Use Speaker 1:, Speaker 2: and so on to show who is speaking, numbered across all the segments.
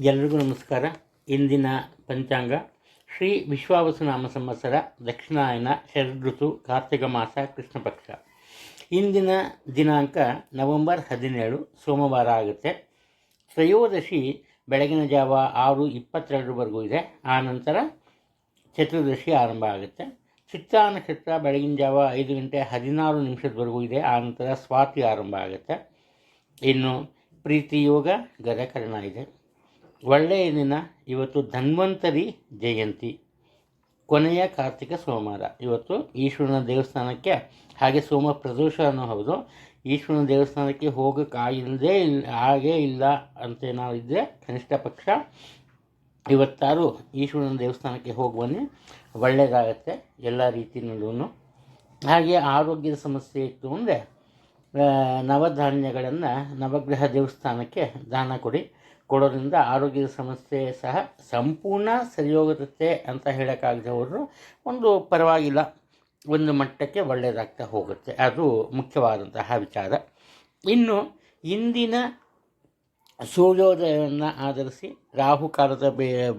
Speaker 1: ಎಲ್ರಿಗೂ ನಮಸ್ಕಾರ. ಇಂದಿನ ಪಂಚಾಂಗ. ಶ್ರೀ ವಿಶ್ವಾವಸನಾಮ ಸಂವತ್ಸರ ದಕ್ಷಿಣಾಯನ ಋತು ಕಾರ್ತಿಕ ಮಾಸ ಕೃಷ್ಣ ಪಕ್ಷ. ಇಂದಿನ ದಿನಾಂಕ ನವೆಂಬರ್ ಹದಿನೇಳು, ಸೋಮವಾರ ಆಗುತ್ತೆ. ತ್ರಯೋದಶಿ ಬೆಳಗಿನ ಜಾವ ಆರು ಇಪ್ಪತ್ತೆರಡರವರೆಗೂ ಇದೆ. ಆ ನಂತರ ಚತುರ್ದಶಿ ಆರಂಭ ಆಗುತ್ತೆ. ಚಿತ್ತಾ ನಕ್ಷತ್ರ ಬೆಳಗಿನ ಜಾವ ಐದು ಗಂಟೆ ಹದಿನಾರು ನಿಮಿಷದವರೆಗೂ ಇದೆ. ಆ ನಂತರ ಸ್ವಾತಿ ಆರಂಭ ಆಗುತ್ತೆ. ಇನ್ನು ಪ್ರೀತಿ ಯೋಗ, ಗದಕರಣ ಇದೆ. ಒಳ್ಳೆಯ ದಿನ, ಇವತ್ತು ಧನ್ವಂತರಿ ಜಯಂತಿ. ಕೊನೆಯ ಕಾರ್ತಿಕ ಸೋಮವಾರ. ಇವತ್ತು ಈಶ್ವರನ ದೇವಸ್ಥಾನಕ್ಕೆ, ಹಾಗೆ ಸೋಮ ಪ್ರದೋಷನೂ ಹೌದು, ಈಶ್ವರನ ದೇವಸ್ಥಾನಕ್ಕೆ ಹೋಗೋಕ್ಕಾಗಿಲ್ಲದೆ ಇಲ್ಲ ಹಾಗೇ ಇಲ್ಲ ಅಂತ ಏನಾದ್ರು ಇದ್ದರೆ ಕನಿಷ್ಠ ಪಕ್ಷ, ಇವತ್ತಾರು ಈಶ್ವರನ ದೇವಸ್ಥಾನಕ್ಕೆ ಹೋಗಿ ಬನ್ನಿ ಒಳ್ಳೆಯದಾಗತ್ತೆ ಎಲ್ಲ ರೀತಿಯಲ್ಲೂ ಹಾಗೆ ಆರೋಗ್ಯದ ಸಮಸ್ಯೆ ಇತ್ತು ಅಂದರೆ ನವಧಾನ್ಯಗಳನ್ನು ನವಗ್ರಹ ದೇವಸ್ಥಾನಕ್ಕೆ ದಾನ ಕೊಡಿ. ಕೊಡೋದ್ರಿಂದ ಆರೋಗ್ಯದ ಸಮಸ್ಯೆ ಸಹ ಸಂಪೂರ್ಣ ಸರಿ ಹೋಗುತ್ತೆ ಅಂತ ಹೇಳೋಕ್ಕಾಗದೆ ಹೋದರೂ ಒಂದು ಪರವಾಗಿಲ್ಲ. ಒಂದು ಮಟ್ಟಕ್ಕೆ ಒಳ್ಳೆಯದಾಗ್ತಾ ಹೋಗುತ್ತೆ. ಅದು ಮುಖ್ಯವಾದಂತಹ ವಿಚಾರ. ಇನ್ನು ಇಂದಿನ ಸೂರ್ಯೋದಯವನ್ನು ಆಧರಿಸಿ ರಾಹುಕಾಲದ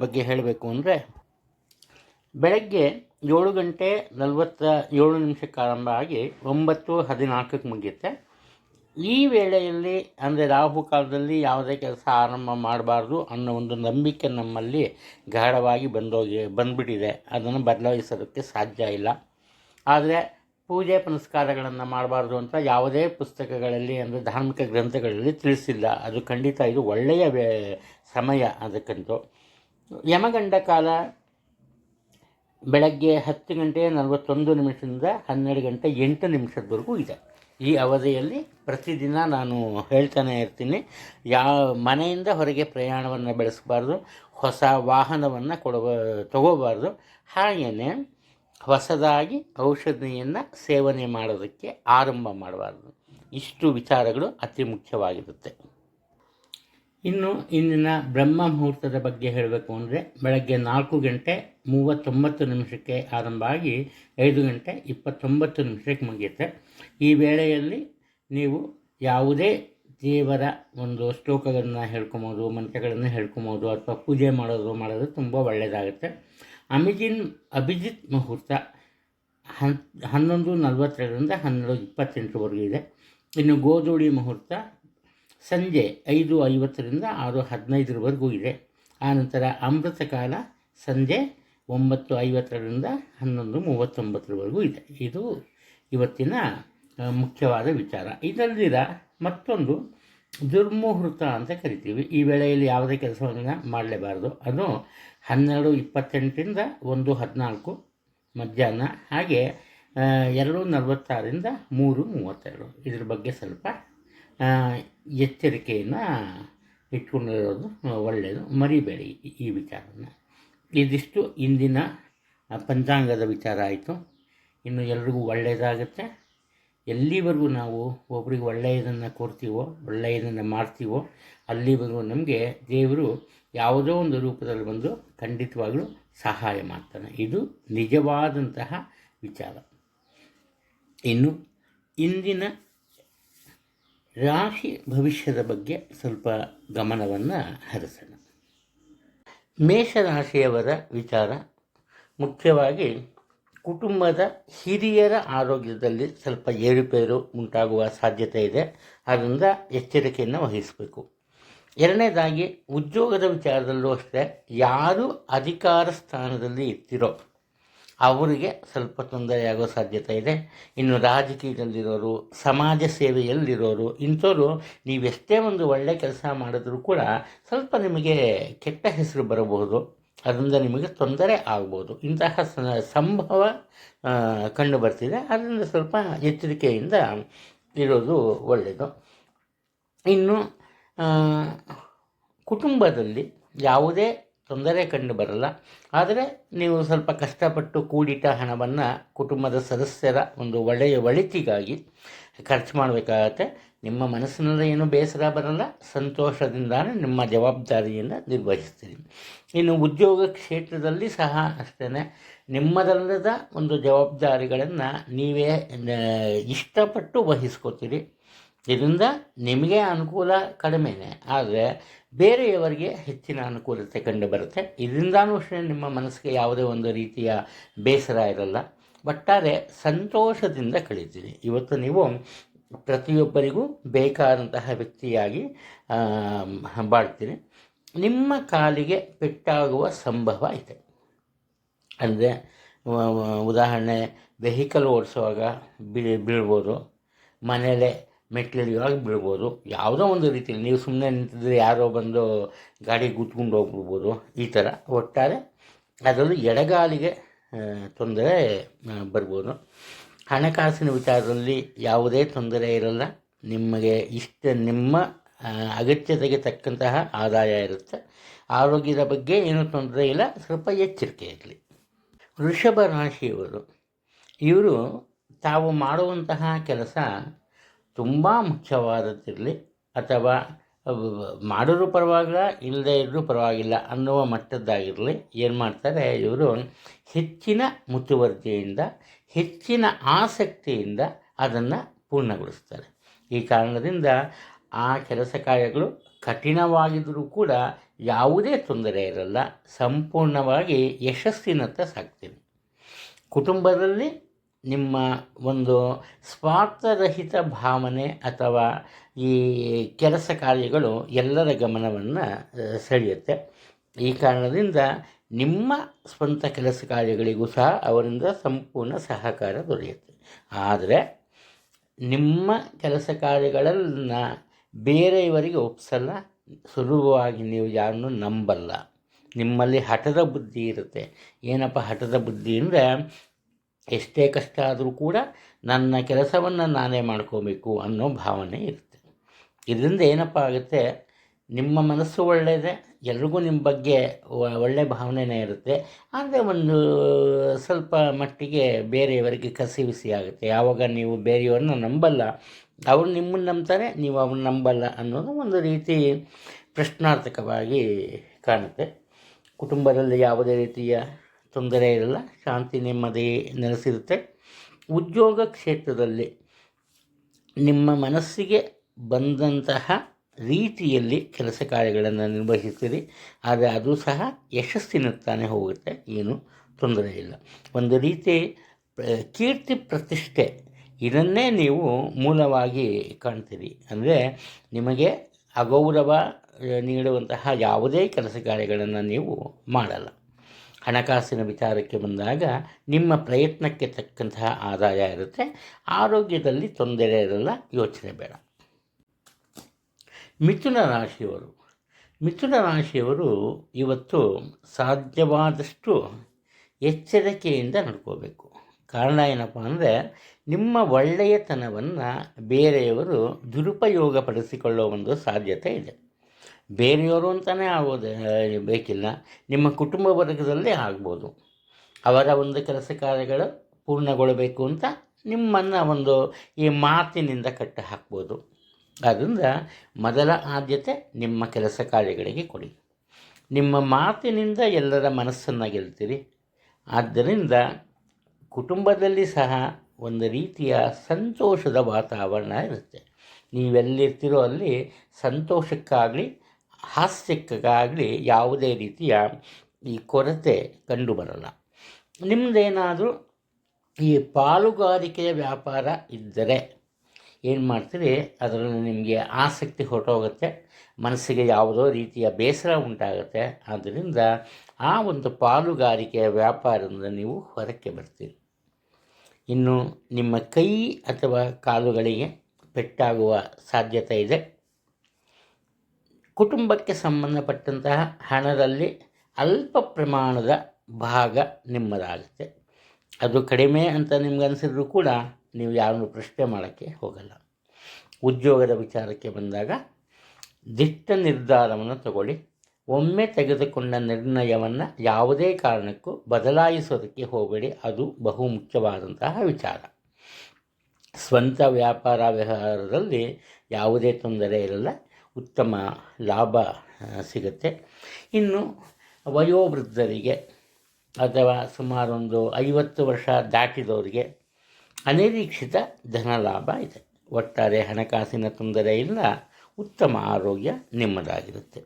Speaker 1: ಬಗ್ಗೆ ಹೇಳಬೇಕು ಅಂದರೆ ಬೆಳಗ್ಗೆ ಏಳು ಗಂಟೆ ನಲವತ್ತ ಏಳು ನಿಮಿಷಕ್ಕೆ ಆರಂಭ ಆಗಿ ಒಂಬತ್ತು ಹದಿನಾಲ್ಕಕ್ಕೆ ಮುಗಿಯುತ್ತೆ. ಈ ವೇಳೆಯಲ್ಲಿ, ಅಂದರೆ ರಾಹು ಕಾಲದಲ್ಲಿ ಯಾವುದೇ ಕೆಲಸ ಆರಂಭ ಮಾಡಬಾರ್ದು ಅನ್ನೋ ಒಂದು ನಂಬಿಕೆ ನಮ್ಮಲ್ಲಿ ಗಾಢವಾಗಿ ಬಂದೋಗಿ, ಬಂದ್ಬಿಟ್ಟಿದೆ. ಅದನ್ನು ಬದಲಾಯಿಸೋದಕ್ಕೆ ಸಾಧ್ಯ ಇಲ್ಲ. ಆದರೆ ಪೂಜೆ ಪುನಸ್ಕಾರಗಳನ್ನು ಮಾಡಬಾರ್ದು ಅಂತ ಯಾವುದೇ ಪುಸ್ತಕಗಳಲ್ಲಿ, ಅಂದರೆ ಧಾರ್ಮಿಕ ಗ್ರಂಥಗಳಲ್ಲಿ ತಿಳಿಸಿಲ್ಲ. ಅದು ಖಂಡಿತ ಇದು ಒಳ್ಳೆಯ ಸಮಯ ಅದಕ್ಕಂತೂ. ಯಮಗಂಡ ಕಾಲ ಬೆಳಗ್ಗೆ ಹತ್ತು ಗಂಟೆ ನಲವತ್ತೊಂದು ನಿಮಿಷದಿಂದ ಹನ್ನೆರಡು ಗಂಟೆ ಎಂಟು ನಿಮಿಷದವರೆಗೂ ಇದೆ. ಈ ಅವಧಿಯಲ್ಲಿ ಪ್ರತಿದಿನ ನಾನು ಹೇಳ್ತಾನೆ ಇರ್ತೀನಿ, ಯಾವ ಮನೆಯಿಂದ ಹೊರಗೆ ಪ್ರಯಾಣವನ್ನು ಬೆಳೆಸಬಾರ್ದು, ಹೊಸ ವಾಹನವನ್ನು ಕೊಡಬ ತಗೋಬಾರ್ದು. ಹಾಗೆಯೇ ಹೊಸದಾಗಿ ಔಷಧಿಯನ್ನು ಸೇವನೆ ಮಾಡೋದಕ್ಕೆ ಆರಂಭ ಮಾಡಬಾರ್ದು. ಇಷ್ಟು ವಿಚಾರಗಳು ಅತಿ ಮುಖ್ಯವಾಗಿರುತ್ತೆ. ಇನ್ನು ಇಂದಿನ ಬ್ರಹ್ಮ ಮುಹೂರ್ತದ ಬಗ್ಗೆ ಹೇಳಬೇಕು ಅಂದರೆ ಬೆಳಗ್ಗೆ ನಾಲ್ಕು ಗಂಟೆ ಮೂವತ್ತೊಂಬತ್ತು ನಿಮಿಷಕ್ಕೆ ಆರಂಭ ಆಗಿ ಐದು ಗಂಟೆ ಇಪ್ಪತ್ತೊಂಬತ್ತು ನಿಮಿಷಕ್ಕೆ ಮುಗಿಯುತ್ತೆ. ಈ ವೇಳೆಯಲ್ಲಿ ನೀವು ಯಾವುದೇ ದೇವರ ಒಂದು ಶ್ಲೋಕಗಳನ್ನು ಹೇಳ್ಕೊಬೋದು, ಮಂತ್ರಗಳನ್ನು ಹೇಳ್ಕೊಬೋದು, ಅಥವಾ ಪೂಜೆ ಮಾಡೋದು ಮಾಡೋದು ತುಂಬ ಒಳ್ಳೆಯದಾಗುತ್ತೆ ಅಮಿಜಿನ್, ಅಭಿಜಿತ್ ಮುಹೂರ್ತ ಹನ್, ಹನ್ನೊಂದು ನಲವತ್ತೆರಡರಿಂದ ಹನ್ನೆರಡು ಇಪ್ಪತ್ತೆಂಟರವರೆಗೂ ಇದೆ. ಇನ್ನು ಗೋಧೂಳಿ ಮುಹೂರ್ತ ಸಂಜೆ ಐದು ಐವತ್ತರಿಂದ ಆರು ಹದಿನೈದರವರೆಗೂ ಇದೆ. ಆನಂತರ ಅಮೃತ ಕಾಲ ಸಂಜೆ ಒಂಬತ್ತು ಐವತ್ತರಿಂದ ಹನ್ನೊಂದು ಮೂವತ್ತೊಂಬತ್ತರವರೆಗೂ ಇದೆ. ಇದು ಇವತ್ತಿನ ಮುಖ್ಯವಾದ ವಿಚಾರ. ಇದಲ್ದಿರ ಮತ್ತೊಂದು ದುರ್ಮುಹೂರ್ತ ಅಂತ ಕರಿತೀವಿ. ಈ ವೇಳೆಯಲ್ಲಿ ಯಾವುದೇ ಕೆಲಸವನ್ನು ಮಾಡಲೇಬಾರ್ದು. ಅದು ಹನ್ನೆರಡು ಇಪ್ಪತ್ತೆಂಟರಿಂದ ಒಂದು ಹದಿನಾಲ್ಕು ಮಧ್ಯಾಹ್ನ ಹಾಗೆ ಎರಡು ನಲವತ್ತಾರರಿಂದ ಮೂರು ಮೂವತ್ತೆರಡು. ಇದ್ರ ಬಗ್ಗೆ ಸ್ವಲ್ಪ ಎಚ್ಚರಿಕೆಯನ್ನು ಇಟ್ಕೊಂಡಿರೋದು ಒಳ್ಳೆಯದು ಮರಿಬೇಡಿ ಈ ವಿಚಾರನ. ಇದಿಷ್ಟು ಇಂದಿನ ಪಂಚಾಂಗದ ವಿಚಾರ ಆಯಿತು. ಇನ್ನು ಎಲ್ರಿಗೂ ಒಳ್ಳೆಯದಾಗುತ್ತೆ ಎಲ್ಲಿವರೆಗೂ ನಾವು ಒಬ್ರಿಗೆ ಒಳ್ಳೆಯದನ್ನು ಕೊಡ್ತೀವೋ, ಒಳ್ಳೆಯದನ್ನು ಮಾಡ್ತೀವೋ, ಅಲ್ಲಿವರೆಗೂ ನಮಗೆ ದೇವರು ಯಾವುದೋ ಒಂದು ರೂಪದಲ್ಲಿ ಬಂದು ಖಂಡಿತವಾಗಲೂ ಸಹಾಯ ಮಾಡ್ತಾನೆ. ಇದು ನಿಜವಾದಂತಹ ವಿಚಾರ. ಇನ್ನು ಇಂದಿನ ರಾಶಿ ಭವಿಷ್ಯದ ಬಗ್ಗೆ ಸ್ವಲ್ಪ ಗಮನವನ್ನು ಹರಿಸೋಣ. ಮೇಷರಾಶಿಯವರ ವಿಚಾರ ಮುಖ್ಯವಾಗಿ ಕುಟುಂಬದ ಹಿರಿಯರ ಆರೋಗ್ಯದಲ್ಲಿ ಸ್ವಲ್ಪ ಏರುಪೇರು ಉಂಟಾಗುವ ಸಾಧ್ಯತೆ ಇದೆ. ಆದ್ದರಿಂದ ಎಚ್ಚರಿಕೆಯನ್ನು ವಹಿಸಬೇಕು. ಎರಡನೇದಾಗಿ, ಉದ್ಯೋಗದ ವಿಚಾರದಲ್ಲೂ ಅಷ್ಟೇ, ಯಾರು ಅಧಿಕಾರ ಸ್ಥಾನದಲ್ಲಿ ಇರ್ತಿರೋ ಅವರಿಗೆ ಸ್ವಲ್ಪ ತೊಂದರೆಯಾಗೋ ಸಾಧ್ಯತೆ ಇದೆ. ಇನ್ನು ರಾಜಕೀಯದಲ್ಲಿರೋರು, ಸಮಾಜ ಸೇವೆಯಲ್ಲಿರೋರು ಇಂಥವ್ರು ನೀವೆಷ್ಟೇ ಒಂದು ಒಳ್ಳೆಯ ಕೆಲಸ ಮಾಡಿದ್ರೂ ಕೂಡ ಸ್ವಲ್ಪ ನಿಮಗೆ ಕೆಟ್ಟ ಹೆಸರು ಬರಬಹುದು. ಅದರಿಂದ ನಿಮಗೆ ತೊಂದರೆ ಆಗ್ಬೋದು. ಇಂತಹ ಸಂಭವ ಕಂಡು ಬರ್ತಿದೆ. ಅದರಿಂದ ಸ್ವಲ್ಪ ಎಚ್ಚರಿಕೆಯಿಂದ ಇರೋದು ಒಳ್ಳೆಯದು ಇನ್ನು ಕುಟುಂಬದಲ್ಲಿ ಯಾವುದೇ ತೊಂದರೆ ಕಂಡು ಬರಲ್ಲ. ಆದರೆ ನೀವು ಸ್ವಲ್ಪ ಕಷ್ಟಪಟ್ಟು ಕೂಡಿಟ್ಟ ಹಣವನ್ನು ಕುಟುಂಬದ ಸದಸ್ಯರ ಒಂದು ಒಳ್ಳೆಯ ಒಳಿತಿಗಾಗಿ ಖರ್ಚು ಮಾಡಬೇಕಾಗತ್ತೆ. ನಿಮ್ಮ ಮನಸ್ಸಿನಲ್ಲಿ ಏನು ಬೇಸರ ಬರಲ್ಲ, ಸಂತೋಷದಿಂದಾನೇ ನಿಮ್ಮ ಜವಾಬ್ದಾರಿಯನ್ನು ನಿರ್ವಹಿಸ್ತೀರಿ. ಇನ್ನು ಉದ್ಯೋಗ ಕ್ಷೇತ್ರದಲ್ಲಿ ಸಹ ಅಷ್ಟೇ ನಿಮ್ಮದಲ್ಲದ ಒಂದು ಜವಾಬ್ದಾರಿಗಳನ್ನು ನೀವೇ ಇಷ್ಟಪಟ್ಟು ವಹಿಸ್ಕೋತೀರಿ. ಇದರಿಂದ ನಿಮಗೆ ಅನುಕೂಲ ಕಡಿಮೆನೆ, ಆದರೆ ಬೇರೆಯವರಿಗೆ ಹೆಚ್ಚಿನ ಅನುಕೂಲತೆ ಕಂಡು ಬರುತ್ತೆ ಅಷ್ಟೇ ನಿಮ್ಮ ಮನಸ್ಸಿಗೆ ಯಾವುದೇ ಒಂದು ರೀತಿಯ ಬೇಸರ ಇರಲ್ಲ. ಒಟ್ಟಾರೆ ಸಂತೋಷದಿಂದ ಕಳೀತೀರಿ. ಇವತ್ತು ನೀವು ಪ್ರತಿಯೊಬ್ಬರಿಗೂ ಬೇಕಾದಂತಹ ವ್ಯಕ್ತಿಯಾಗಿ ಬಾಳ್ತೀನಿ. ನಿಮ್ಮ ಕಾಲಿಗೆ ಪೆಟ್ಟಾಗುವ ಸಂಭವ ಇದೆ. ಅಂದರೆ ಉದಾಹರಣೆ, ವೆಹಿಕಲ್ ಓಡಿಸುವಾಗ ಬೀಳ್ ಬೀಳ್ಬೋದು ಮನೇಲೆ ಮೆಟ್ಟಿಲಿಯೊಳಗೆ ಬೀಳ್ಬೋದು, ಯಾವುದೋ ಒಂದು ರೀತಿಯಲ್ಲಿ. ನೀವು ಸುಮ್ಮನೆ ನಿಂತಿದ್ರೆ ಯಾರೋ ಬಂದು ಗಾಡಿ ಗುದ್ಕೊಂಡು ಹೋಗ್ಬಿಡ್ಬೋದು, ಈ ಥರ. ಒಟ್ಟಾರೆ, ಅದರಲ್ಲೂ ಎಡಗಾಲಿಗೆ ತೊಂದರೆ ಬರ್ಬೋದು. ಹಣಕಾಸಿನ ವಿಚಾರದಲ್ಲಿ ಯಾವುದೇ ತೊಂದರೆ ಇರಲ್ಲ. ನಿಮಗೆ ಇಷ್ಟ, ನಿಮ್ಮ ಅಗತ್ಯತೆಗೆ ತಕ್ಕಂತಹ ಆದಾಯ ಇರುತ್ತೆ. ಆರೋಗ್ಯದ ಬಗ್ಗೆ ಏನೂ ತೊಂದರೆ ಇಲ್ಲ. ಸ್ವಲ್ಪ ಎಚ್ಚರಿಕೆ ಇರಲಿ. ವೃಷಭ ರಾಶಿಯವರು, ಇವರು ತಾವು ಮಾಡುವಂತಹ ಕೆಲಸ ತುಂಬ ಮುಖ್ಯವಾದದ್ದಿರಲಿ. ಅಥವಾ ಮಾಡಿದ್ರೂ ಪರವಾಗಿಲ್ಲ ಇಲ್ಲದೇ ಇದ್ದರೂ ಪರವಾಗಿಲ್ಲ ಅನ್ನುವ ಮಟ್ಟದ್ದಾಗಿರಲಿ. ಏನು ಮಾಡ್ತಾರೆ, ಇವರು ಹೆಚ್ಚಿನ ಮುತುವರ್ಜಿಯಿಂದ ಹೆಚ್ಚಿನ ಆಸಕ್ತಿಯಿಂದ ಅದನ್ನು ಪೂರ್ಣಗೊಳಿಸ್ತಾರೆ. ಈ ಕಾರಣದಿಂದ ಆ ಕೆಲಸ ಕಾರ್ಯಗಳು ಕಠಿಣವಾಗಿದ್ದರೂ ಕೂಡ ಯಾವುದೇ ತೊಂದರೆ ಇರಲ್ಲ, ಸಂಪೂರ್ಣವಾಗಿ ಯಶಸ್ಸಿನತ್ತ ಸಾಕ್ತೀನಿ ಕುಟುಂಬದಲ್ಲಿ ನಿಮ್ಮ ಒಂದು ಸ್ವಾರ್ಥರಹಿತ ಭಾವನೆ ಅಥವಾ ಈ ಕೆಲಸ ಕಾರ್ಯಗಳು ಎಲ್ಲರ ಗಮನವನ್ನು ಸೆಳೆಯುತ್ತೆ. ಈ ಕಾರಣದಿಂದ ನಿಮ್ಮ ಸ್ವಂತ ಕೆಲಸ ಕಾರ್ಯಗಳಿಗೂ ಸಹ ಅವರಿಂದ ಸಂಪೂರ್ಣ ಸಹಕಾರ ದೊರೆಯುತ್ತೆ. ಆದರೆ ನಿಮ್ಮ ಕೆಲಸ ಕಾರ್ಯಗಳನ್ನು ಬೇರೆಯವರಿಗೆ ಒಪ್ಪಿಸಲ್ಲ ಸುಲಭವಾಗಿ ನೀವು ಯಾರನ್ನು ನಂಬಲ್ಲ. ನಿಮ್ಮಲ್ಲಿ ಹಠದ ಬುದ್ಧಿ ಇರುತ್ತೆ. ಏನಪ್ಪ ಹಠದ ಬುದ್ಧಿ ಅಂದರೆ ಎಷ್ಟೇ ಕಷ್ಟ ಆದರೂ ಕೂಡ ನನ್ನ ಕೆಲಸವನ್ನು ನಾನೇ ಮಾಡ್ಕೋಬೇಕು ಅನ್ನೋ ಭಾವನೆ ಇರುತ್ತೆ. ಇದರಿಂದ ಏನಪ್ಪ ಆಗುತ್ತೆ? ನಿಮ್ಮ ಮನಸ್ಸು ಒಳ್ಳೆಯದೇ. ಎಲ್ರಿಗೂ ನಿಮ್ಮ ಬಗ್ಗೆ ಒಳ್ಳೆ ಭಾವನೆನೇ ಇರುತ್ತೆ. ಆದರೆ ಒಂದು ಸ್ವಲ್ಪ ಮಟ್ಟಿಗೆ ಬೇರೆಯವರಿಗೆ ಕಸಿವಿಸಿ ಆಗುತ್ತೆ. ಯಾವಾಗ ನೀವು ಬೇರೆಯವ್ರನ್ನ ನಂಬಲ್ಲ, ಅವ್ರು ನಿಮ್ಮನ್ನು ನಂಬ್ತಾರೆ, ನೀವು ಅವ್ರನ್ನ ನಂಬಲ್ಲ ಅನ್ನೋದು ಒಂದು ರೀತಿ ಪ್ರಶ್ನಾರ್ಥಕವಾಗಿ ಕಾಣುತ್ತೆ. ಕುಟುಂಬದಲ್ಲಿ ಯಾವುದೇ ರೀತಿಯ ತೊಂದರೆ ಇರಲ್ಲ, ಶಾಂತಿ, ನೆಮ್ಮದಿ ನೆಲೆಸಿರುತ್ತೆ. ಉದ್ಯೋಗ ಕ್ಷೇತ್ರದಲ್ಲಿ ನಿಮ್ಮ ಮನಸ್ಸಿಗೆ ಬಂದಂತಹ ರೀತಿಯಲ್ಲಿ ಕೆಲಸ ಕಾರ್ಯಗಳನ್ನು ನಿರ್ವಹಿಸ್ತೀರಿ ಆದರೆ ಅದು ಸಹ ಯಶಸ್ಸಿನತ್ತಾನೆ ಹೋಗುತ್ತೆ, ಏನು ತೊಂದರೆ ಇಲ್ಲ. ಒಂದು ರೀತಿ ಕೀರ್ತಿ ಪ್ರತಿಷ್ಠೆ, ಇದನ್ನೇ ನೀವು ಮೂಲವಾಗಿ ಕಾಣ್ತೀರಿ. ಅಂದರೆ ನಿಮಗೆ ಅಗೌರವ ನೀಡುವಂತಹ ಯಾವುದೇ ಕೆಲಸ ಕಾರ್ಯಗಳನ್ನು ನೀವು ಮಾಡಲ್ಲ. ಹಣಕಾಸಿನ ವಿಚಾರಕ್ಕೆ ಬಂದಾಗ ನಿಮ್ಮ ಪ್ರಯತ್ನಕ್ಕೆ ತಕ್ಕಂತಹ ಆದಾಯ ಇರುತ್ತೆ. ಆರೋಗ್ಯದಲ್ಲಿ ತೊಂದರೆ ಇರಲ್ಲ, ಯೋಚನೆ ಬೇಡ. ಮಿಥುನ ರಾಶಿಯವರು. ಮಿಥುನ ರಾಶಿಯವರು ಇವತ್ತು ಸಾಧ್ಯವಾದಷ್ಟು ಎಚ್ಚರಿಕೆಯಿಂದ ನಡ್ಕೋಬೇಕು. ಕಾರಣ ಏನಪ್ಪ ಅಂದರೆ, ನಿಮ್ಮ ಒಳ್ಳೆಯತನವನ್ನು ಬೇರೆಯವರು ದುರುಪಯೋಗಪಡಿಸಿಕೊಳ್ಳೋ ಒಂದು ಸಾಧ್ಯತೆ ಇದೆ. ಬೇರೆಯವರು ಅಂತಲೇ ಆಗೋದು, ಬೇಕಿಲ್ಲ. ನಿಮ್ಮ ಕುಟುಂಬ ವರ್ಗದಲ್ಲೇ ಆಗ್ಬೋದು. ಅವರ ಒಂದು ಕೆಲಸ ಕಾರ್ಯಗಳು ಪೂರ್ಣಗೊಳ್ಳಬೇಕು ಅಂತ ನಿಮ್ಮನ್ನು ಒಂದು ಈ ಮಾತಿನಿಂದ ಕಟ್ಟಿ ಹಾಕ್ಬೋದು. ಆದ್ದರಿಂದ ಮೊದಲ ಆದ್ಯತೆ ನಿಮ್ಮ ಕೆಲಸ ಕಾರ್ಯಗಳಿಗೆ ಕೊಡಿ. ನಿಮ್ಮ ಮಾತಿನಿಂದ ಎಲ್ಲರ ಮನಸ್ಸನ್ನು ಗೆಲ್ತೀರಿ. ಆದ್ದರಿಂದ ಕುಟುಂಬದಲ್ಲಿ ಸಹ ಒಂದು ರೀತಿಯ ಸಂತೋಷದ ವಾತಾವರಣ ಇರುತ್ತೆ. ನೀವೆಲ್ಲಿರ್ತೀರೋ ಅಲ್ಲಿ ಸಂತೋಷಕ್ಕಾಗಲಿ, ಹಾಸ್ಯಕ್ಕಾಗಲಿ ಯಾವುದೇ ರೀತಿಯ ಈ ಕೊರತೆ ಕಂಡುಬರಲ್ಲ. ನಿಮ್ಮದೇನಾದರೂ ಈ ಪಾಲುಗಾರಿಕೆಯ ವ್ಯಾಪಾರ ಇದ್ದರೆ ಏನು ಮಾಡ್ತೀರಿ? ಅದರಲ್ಲಿ ನಿಮಗೆ ಆಸಕ್ತಿ ಹೊರಟೋಗುತ್ತೆ, ಮನಸ್ಸಿಗೆ ಯಾವುದೋ ರೀತಿಯ ಬೇಸರ ಉಂಟಾಗುತ್ತೆ. ಆದ್ದರಿಂದ ಆ ಒಂದು ಪಾಲುಗಾರಿಕೆಯ ವ್ಯಾಪಾರದಿಂದ ನೀವು ಹೊರಕ್ಕೆ ಬರ್ತೀರಿ. ಇನ್ನು ನಿಮ್ಮ ಕೈ ಅಥವಾ ಕಾಲುಗಳಿಗೆ ಪೆಟ್ಟಾಗುವ ಸಾಧ್ಯತೆ ಇದೆ. ಕುಟುಂಬಕ್ಕೆ ಸಂಬಂಧಪಟ್ಟಂತಹ ಹಣದಲ್ಲಿ ಅಲ್ಪ ಪ್ರಮಾಣದ ಭಾಗ ನಿಮ್ಮದಾಗುತ್ತೆ. ಅದು ಕಡಿಮೆ ಅಂತ ನಿಮ್ಗೆ ಅನಿಸಿದ್ರು ಕೂಡ ನೀವು ಯಾರನ್ನು ಪ್ರಶ್ನೆ ಮಾಡೋಕ್ಕೆ ಹೋಗಲ್ಲ. ಉದ್ಯೋಗದ ವಿಚಾರಕ್ಕೆ ಬಂದಾಗ ದಿಟ್ಟ ನಿರ್ಧಾರವನ್ನು ತಗೊಳ್ಳಿ. ಒಮ್ಮೆ ತೆಗೆದುಕೊಂಡ ನಿರ್ಣಯವನ್ನು ಯಾವುದೇ ಕಾರಣಕ್ಕೂ ಬದಲಾಯಿಸೋದಕ್ಕೆ ಹೋಗಬೇಡಿ. ಅದು ಬಹು ಮುಖ್ಯವಾದಂತಹ ವಿಚಾರ. ಸ್ವಂತ ವ್ಯಾಪಾರ ವ್ಯವಹಾರದಲ್ಲಿ ಯಾವುದೇ ತೊಂದರೆ ಇರಲ್ಲ. ಉತ್ತಮ ಲಾಭ ಸಿಗುತ್ತೆ. ಇನ್ನು ವಯೋವೃದ್ಧರಿಗೆ ಅಥವಾ ಸುಮಾರೊಂದು ಐವತ್ತು ವರ್ಷ ದಾಟಿದವರಿಗೆ ಅನಿರೀಕ್ಷಿತ ಧನ ಲಾಭ ಇದೆ. ಒಟ್ಟಾರೆ ಹಣಕಾಸಿನ ತೊಂದರೆ ಇಲ್ಲ ಉತ್ತಮ ಆರೋಗ್ಯ ನಿಮ್ಮದಾಗಿರುತ್ತೆ.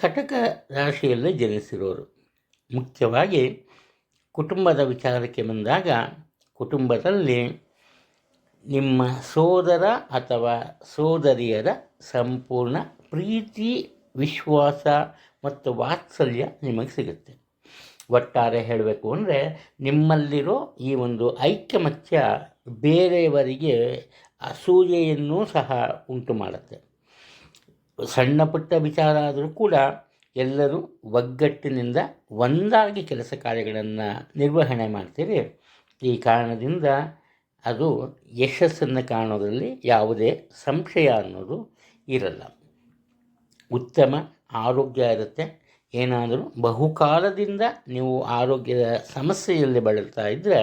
Speaker 1: ಕಟಕ ರಾಶಿಯಲ್ಲಿ ಜನಿಸಿರೋರು. ಮುಖ್ಯವಾಗಿ ಕುಟುಂಬದ ವಿಚಾರಕ್ಕೆ ಬಂದಾಗ ಕುಟುಂಬದಲ್ಲಿ ನಿಮ್ಮ ಸೋದರ ಅಥವಾ ಸೋದರಿಯರ ಸಂಪೂರ್ಣ ಪ್ರೀತಿ, ವಿಶ್ವಾಸ ಮತ್ತು ವಾತ್ಸಲ್ಯ ನಿಮಗೆ ಸಿಗುತ್ತೆ. ಒಟ್ಟಾರೆ ಹೇಳಬೇಕು ಅಂದರೆ ನಿಮ್ಮಲ್ಲಿರೋ ಈ ಒಂದು ಐಕ್ಯಮತ್ಯ ಬೇರೆಯವರಿಗೆ ಅಸೂಯೆಯನ್ನೂ ಸಹ ಉಂಟು ಮಾಡುತ್ತೆ. ಸಣ್ಣ ಪುಟ್ಟ ವಿಚಾರ ಆದರೂ ಕೂಡ ಎಲ್ಲರೂ ಒಗ್ಗಟ್ಟಿನಿಂದ ಒಂದಾಗಿ ಕೆಲಸ ಕಾರ್ಯಗಳನ್ನು ನಿರ್ವಹಣೆ ಮಾಡ್ತೀರಿ. ಈ ಕಾರಣದಿಂದ ಅದು ಯಶಸ್ಸನ್ನು ಕಾಣೋದರಲ್ಲಿ ಯಾವುದೇ ಸಂಶಯ ಅನ್ನೋದು ಇರಲ್ಲ. ಉತ್ತಮ ಆರೋಗ್ಯ ಇರುತ್ತೆ. ಏನಾದರೂ ಬಹುಕಾಲದಿಂದ ನೀವು ಆರೋಗ್ಯದ ಸಮಸ್ಯೆಯಲ್ಲಿ ಬಳಲ್ತಾ ಇದ್ದರೆ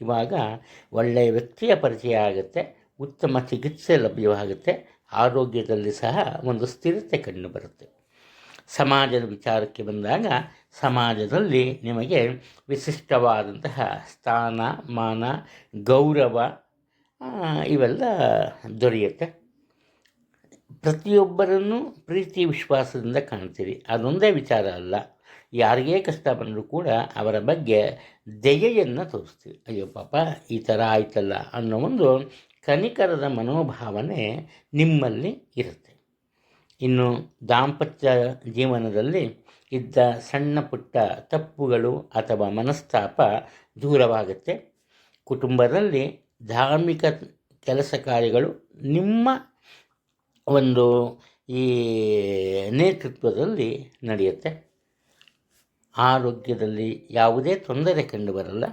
Speaker 1: ಇವಾಗ ಒಳ್ಳೆಯ ವ್ಯಕ್ತಿಯ ಪರಿಚಯ ಆಗುತ್ತೆ, ಉತ್ತಮ ಚಿಕಿತ್ಸೆ ಲಭ್ಯವಾಗುತ್ತೆ, ಆರೋಗ್ಯದಲ್ಲಿ ಸಹ ಒಂದು ಸ್ಥಿರತೆ ಕಂಡು ಬರುತ್ತೆ. ಸಮಾಜದ ವಿಚಾರಕ್ಕೆ ಬಂದಾಗ ಸಮಾಜದಲ್ಲಿ ನಿಮಗೆ ವಿಶಿಷ್ಟವಾದಂತಹ ಸ್ಥಾನ, ಮಾನ, ಗೌರವ ಇವೆಲ್ಲ ದೊರೆಯುತ್ತೆ. ಪ್ರತಿಯೊಬ್ಬರನ್ನು ಪ್ರೀತಿ ವಿಶ್ವಾಸದಿಂದ ಕಾಣ್ತೀರಿ ಅದೊಂದೇ ವಿಚಾರ ಅಲ್ಲ. ಯಾರಿಗೇ ಕಷ್ಟ ಬಂದರೂ ಕೂಡ ಅವರ ಬಗ್ಗೆ ದಯೆಯನ್ನು ತೋರಿಸ್ತೀವಿ. ಅಯ್ಯೋ ಪಾಪ, ಈ ಥರ ಆಯ್ತಲ್ಲ ಅನ್ನೋ ಒಂದು ಕನಿಕರದ ಮನೋಭಾವನೆ ನಿಮ್ಮಲ್ಲಿ ಇರುತ್ತೆ. ಇನ್ನು ದಾಂಪತ್ಯ ಜೀವನದಲ್ಲಿ ಇದ್ದ ಸಣ್ಣ ಪುಟ್ಟ ತಪ್ಪುಗಳು ಅಥವಾ ಮನಸ್ತಾಪ ದೂರವಾಗುತ್ತೆ. ಕುಟುಂಬದಲ್ಲಿ ಧಾರ್ಮಿಕ ಕೆಲಸ ಕಾರ್ಯಗಳು ನಿಮ್ಮ ಒಂದು ಈ ನೇತೃತ್ವದಲ್ಲಿ ನಡೆಯುತ್ತೆ. ಆರೋಗ್ಯದಲ್ಲಿ ಯಾವುದೇ ತೊಂದರೆ ಕಂಡು ಬರಲ್ಲ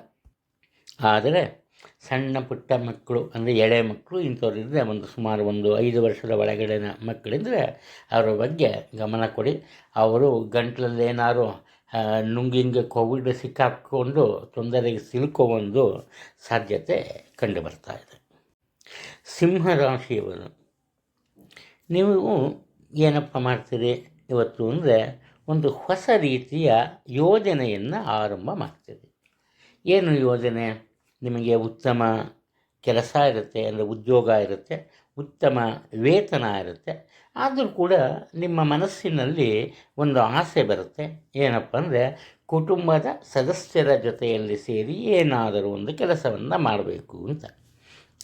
Speaker 1: ಆದರೆ ಸಣ್ಣ ಪುಟ್ಟ ಮಕ್ಕಳು ಅಂದರೆ ಎಳೆ ಮಕ್ಕಳು ಇಂಥವ್ರಿದ್ದರೆ ಒಂದು ಸುಮಾರು ಒಂದು ಐದು ವರ್ಷದ ಒಳಗಡೆನ ಮಕ್ಕಳಿದ್ದರೆ ಅವರ ಬಗ್ಗೆ ಗಮನ ಕೊಡಿ. ಅವರು ಗಂಟ್ಲಲ್ಲಿ ಏನಾದರೂ ಆ, ನುಂಗಿಂಗೆ ಕೋವಿಡ್ ಸಿಕ್ಕಾಕ್ಕೊಂಡು ತೊಂದರೆಗೆ ಸಿಲುಕೋ ಒಂದು ಸಾಧ್ಯತೆ ಕಂಡು ಬರ್ತಾ ಇದೆ. ಸಿಂಹ ರಾಶಿಯವರು ನೀವು ಏನಪ್ಪ ಮಾಡ್ತೀರಿ ಇವತ್ತು ಅಂದರೆ ಒಂದು ಹೊಸ ರೀತಿಯ ಯೋಜನೆಯನ್ನು ಆರಂಭ ಮಾಡ್ತೀರಿ. ಏನು ಯೋಜನೆ? ನಿಮಗೆ ಉತ್ತಮ ಕೆಲಸ ಇರುತ್ತೆ ಅಂದರೆ ಉದ್ಯೋಗ ಇರುತ್ತೆ, ಉತ್ತಮ ವೇತನ ಇರುತ್ತೆ, ಆದರೂ ಕೂಡ ನಿಮ್ಮ ಮನಸ್ಸಿನಲ್ಲಿ ಒಂದು ಆಸೆ ಬರುತ್ತೆ. ಏನಪ್ಪ ಅಂದರೆ ಕುಟುಂಬದ ಸದಸ್ಯರ ಜೊತೆಯಲ್ಲಿ ಸೇರಿ ಏನಾದರೂ ಒಂದು ಕೆಲಸವನ್ನು ಮಾಡಬೇಕು ಅಂತ.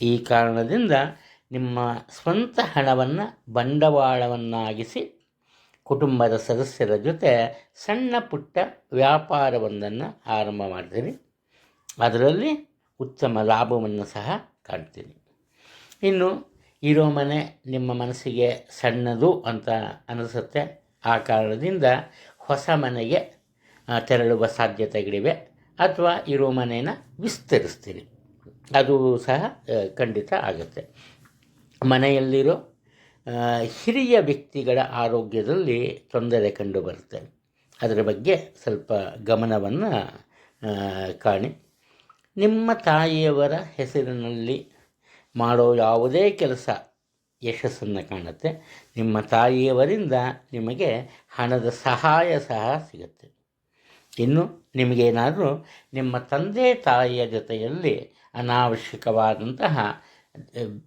Speaker 1: ಈ ಕಾರಣದಿಂದ ನಿಮ್ಮ ಸ್ವಂತ ಹಣವನ್ನು ಬಂಡವಾಳವನ್ನಾಗಿಸಿ ಕುಟುಂಬದ ಸದಸ್ಯರ ಜೊತೆ ಸಣ್ಣ ಪುಟ್ಟ ವ್ಯಾಪಾರವೊಂದನ್ನು ಆರಂಭ ಮಾಡ್ತೀರಿ ಅದರಲ್ಲಿ ಉತ್ತಮ ಲಾಭವನ್ನು ಸಹ ಕಾಣ್ತೀನಿ. ಇನ್ನು ಇರೋ ಮನೆ ನಿಮ್ಮ ಮನಸ್ಸಿಗೆ ಸಣ್ಣದು ಅಂತ ಅನಿಸುತ್ತೆ. ಆ ಕಾರಣದಿಂದ ಹೊಸ ಮನೆಗೆ ತೆರಳುವ ಸಾಧ್ಯತೆಗಳಿವೆ. ಅಥವಾ ಇರೋ ಮನೆಯನ್ನು ವಿಸ್ತರಿಸ್ತೀರಿ ಅದು ಸಹ ಖಂಡಿತ ಆಗುತ್ತೆ. ಮನೆಯಲ್ಲಿರೋ ಹಿರಿಯ ವ್ಯಕ್ತಿಗಳ ಆರೋಗ್ಯದಲ್ಲಿ ತೊಂದರೆ ಕಂಡುಬರುತ್ತೆ ಅದರ ಬಗ್ಗೆ ಸ್ವಲ್ಪ ಗಮನವನ್ನು ಕಾಣಿ. ನಿಮ್ಮ ತಾಯಿಯವರ ಹೆಸರಿನಲ್ಲಿ ಮಾಡೋ ಯಾವುದೇ ಕೆಲಸ ಯಶಸ್ಸನ್ನು ಕಾಣುತ್ತೆ. ನಿಮ್ಮ ತಾಯಿಯವರಿಂದ ನಿಮಗೆ ಹಣದ ಸಹಾಯ ಸಹ ಸಿಗುತ್ತೆ. ಇನ್ನು ನಿಮಗೇನಾದರೂ ನಿಮ್ಮ ತಂದೆ ತಾಯಿಯ ಜೊತೆಯಲ್ಲಿ ಅನಾವಶ್ಯಕವಾದಂತಹ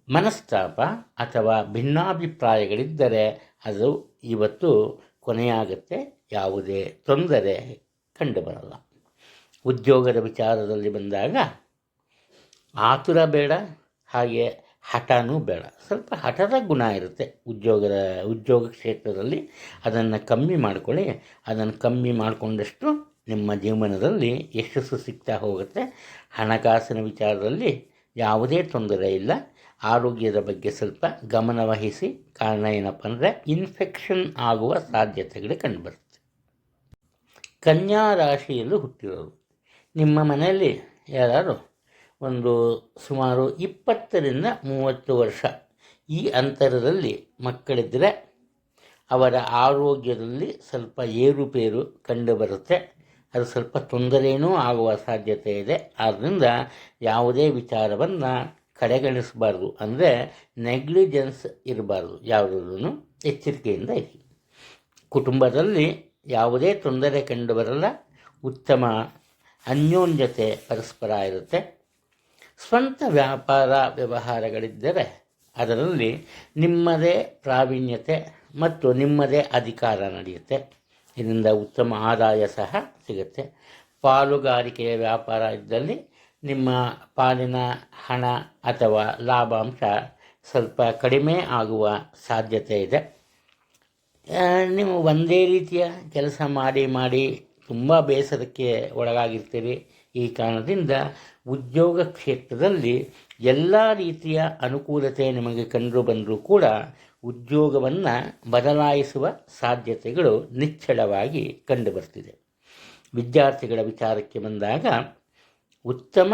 Speaker 1: ಮನಸ್ತಾಪ ಅಥವಾ ಭಿನ್ನಾಭಿಪ್ರಾಯಗಳಿದ್ದರೆ ಅದು ಇವತ್ತು ಕೊನೆಯಾಗುತ್ತೆ. ಯಾವುದೇ ತೊಂದರೆ ಕಂಡುಬರಲ್ಲ. ಉದ್ಯೋಗದ ವಿಚಾರದಲ್ಲಿ ಬಂದಾಗ ಆತುರ ಬೇಡ, ಹಾಗೆ ಹಠನೂ ಬೇಡ. ಸ್ವಲ್ಪ ಹಠದ ಗುಣ ಇರುತ್ತೆ ಉದ್ಯೋಗದ, ಉದ್ಯೋಗ ಕ್ಷೇತ್ರದಲ್ಲಿ. ಅದನ್ನು ಕಮ್ಮಿ ಮಾಡಿಕೊಳ್ಳಿ. ಅದನ್ನು ಕಮ್ಮಿ ಮಾಡಿಕೊಂಡಷ್ಟು ನಿಮ್ಮ ಜೀವನದಲ್ಲಿ ಯಶಸ್ಸು ಸಿಗ್ತಾ ಹೋಗುತ್ತೆ. ಹಣಕಾಸಿನ ವಿಚಾರದಲ್ಲಿ ಯಾವುದೇ ತೊಂದರೆ ಇಲ್ಲ. ಆರೋಗ್ಯದ ಬಗ್ಗೆ ಸ್ವಲ್ಪ ಗಮನವಹಿಸಿ ಕಾರಣ ಏನಪ್ಪ ಅಂದರೆ ಇನ್ಫೆಕ್ಷನ್ ಆಗುವ ಸಾಧ್ಯತೆಗಳು ಕಂಡುಬರುತ್ತೆ. ಕನ್ಯಾ ರಾಶಿಯಲ್ಲಿ ಹುಟ್ಟಿರೋರು. ನಿಮ್ಮ ಮನೆಯಲ್ಲಿ ಯಾರು ಒಂದು ಸುಮಾರು ಇಪ್ಪತ್ತರಿಂದ ಮೂವತ್ತು ವರ್ಷ ಈ ಅಂತರದಲ್ಲಿ ಮಕ್ಕಳಿದ್ದರೆ ಅವರ ಆರೋಗ್ಯದಲ್ಲಿ ಸ್ವಲ್ಪ ಏರುಪೇರು ಕಂಡುಬರುತ್ತೆ. ಅದು ಸ್ವಲ್ಪ ತೊಂದರೆಯೂ ಆಗುವ ಸಾಧ್ಯತೆ ಇದೆ. ಆದ್ದರಿಂದ ಯಾವುದೇ ವಿಚಾರವನ್ನು ಕಡೆಗಣಿಸಬಾರ್ದು. ಅಂದರೆ ನೆಗ್ಲಿಜೆನ್ಸ್ ಇರಬಾರ್ದು. ಯಾವುದೂ ಎಚ್ಚರಿಕೆಯಿಂದ ಇರಿ. ಕುಟುಂಬದಲ್ಲಿ ಯಾವುದೇ ತೊಂದರೆ ಕಂಡುಬರಲ್ಲ. ಉತ್ತಮ ಅನ್ಯೋನ್ಯತೆ ಪರಸ್ಪರ ಇರುತ್ತೆ. ಸ್ವಂತ ವ್ಯಾಪಾರ ವ್ಯವಹಾರಗಳಿದ್ದರೆ ಅದರಲ್ಲಿ ನಿಮ್ಮದೇ ಪ್ರಾವೀಣ್ಯತೆ ಮತ್ತು ನಿಮ್ಮದೇ ಅಧಿಕಾರ ನಡೆಯುತ್ತೆ. ಇದರಿಂದ ಉತ್ತಮ ಆದಾಯ ಸಹ ಸಿಗುತ್ತೆ. ಪಾಲುಗಾರಿಕೆಯ ವ್ಯಾಪಾರ ಇದ್ದಲ್ಲಿ ನಿಮ್ಮ ಪಾಲಿನ ಹಣ ಅಥವಾ ಲಾಭಾಂಶ ಸ್ವಲ್ಪ ಕಡಿಮೆ ಆಗುವ ಸಾಧ್ಯತೆ ಇದೆ. ನೀವು ಒಂದೇ ರೀತಿಯ ಕೆಲಸ ಮಾಡಿ ಮಾಡಿ ತುಂಬ ಬೇಸರಕ್ಕೆ ಒಳಗಾಗಿರ್ತೀರಿ. ಈ ಕಾರಣದಿಂದ ಉದ್ಯೋಗ ಕ್ಷೇತ್ರದಲ್ಲಿ ಎಲ್ಲ ರೀತಿಯ ಅನುಕೂಲತೆ ನಿಮಗೆ ಕಂಡು ಬಂದರೂ ಕೂಡ ಉದ್ಯೋಗವನ್ನು ಬದಲಾಯಿಸುವ ಸಾಧ್ಯತೆಗಳು ನಿಚ್ಚಳವಾಗಿ ಕಂಡುಬರ್ತಿದೆ ವಿದ್ಯಾರ್ಥಿಗಳ ವಿಚಾರಕ್ಕೆ ಬಂದಾಗ ಉತ್ತಮ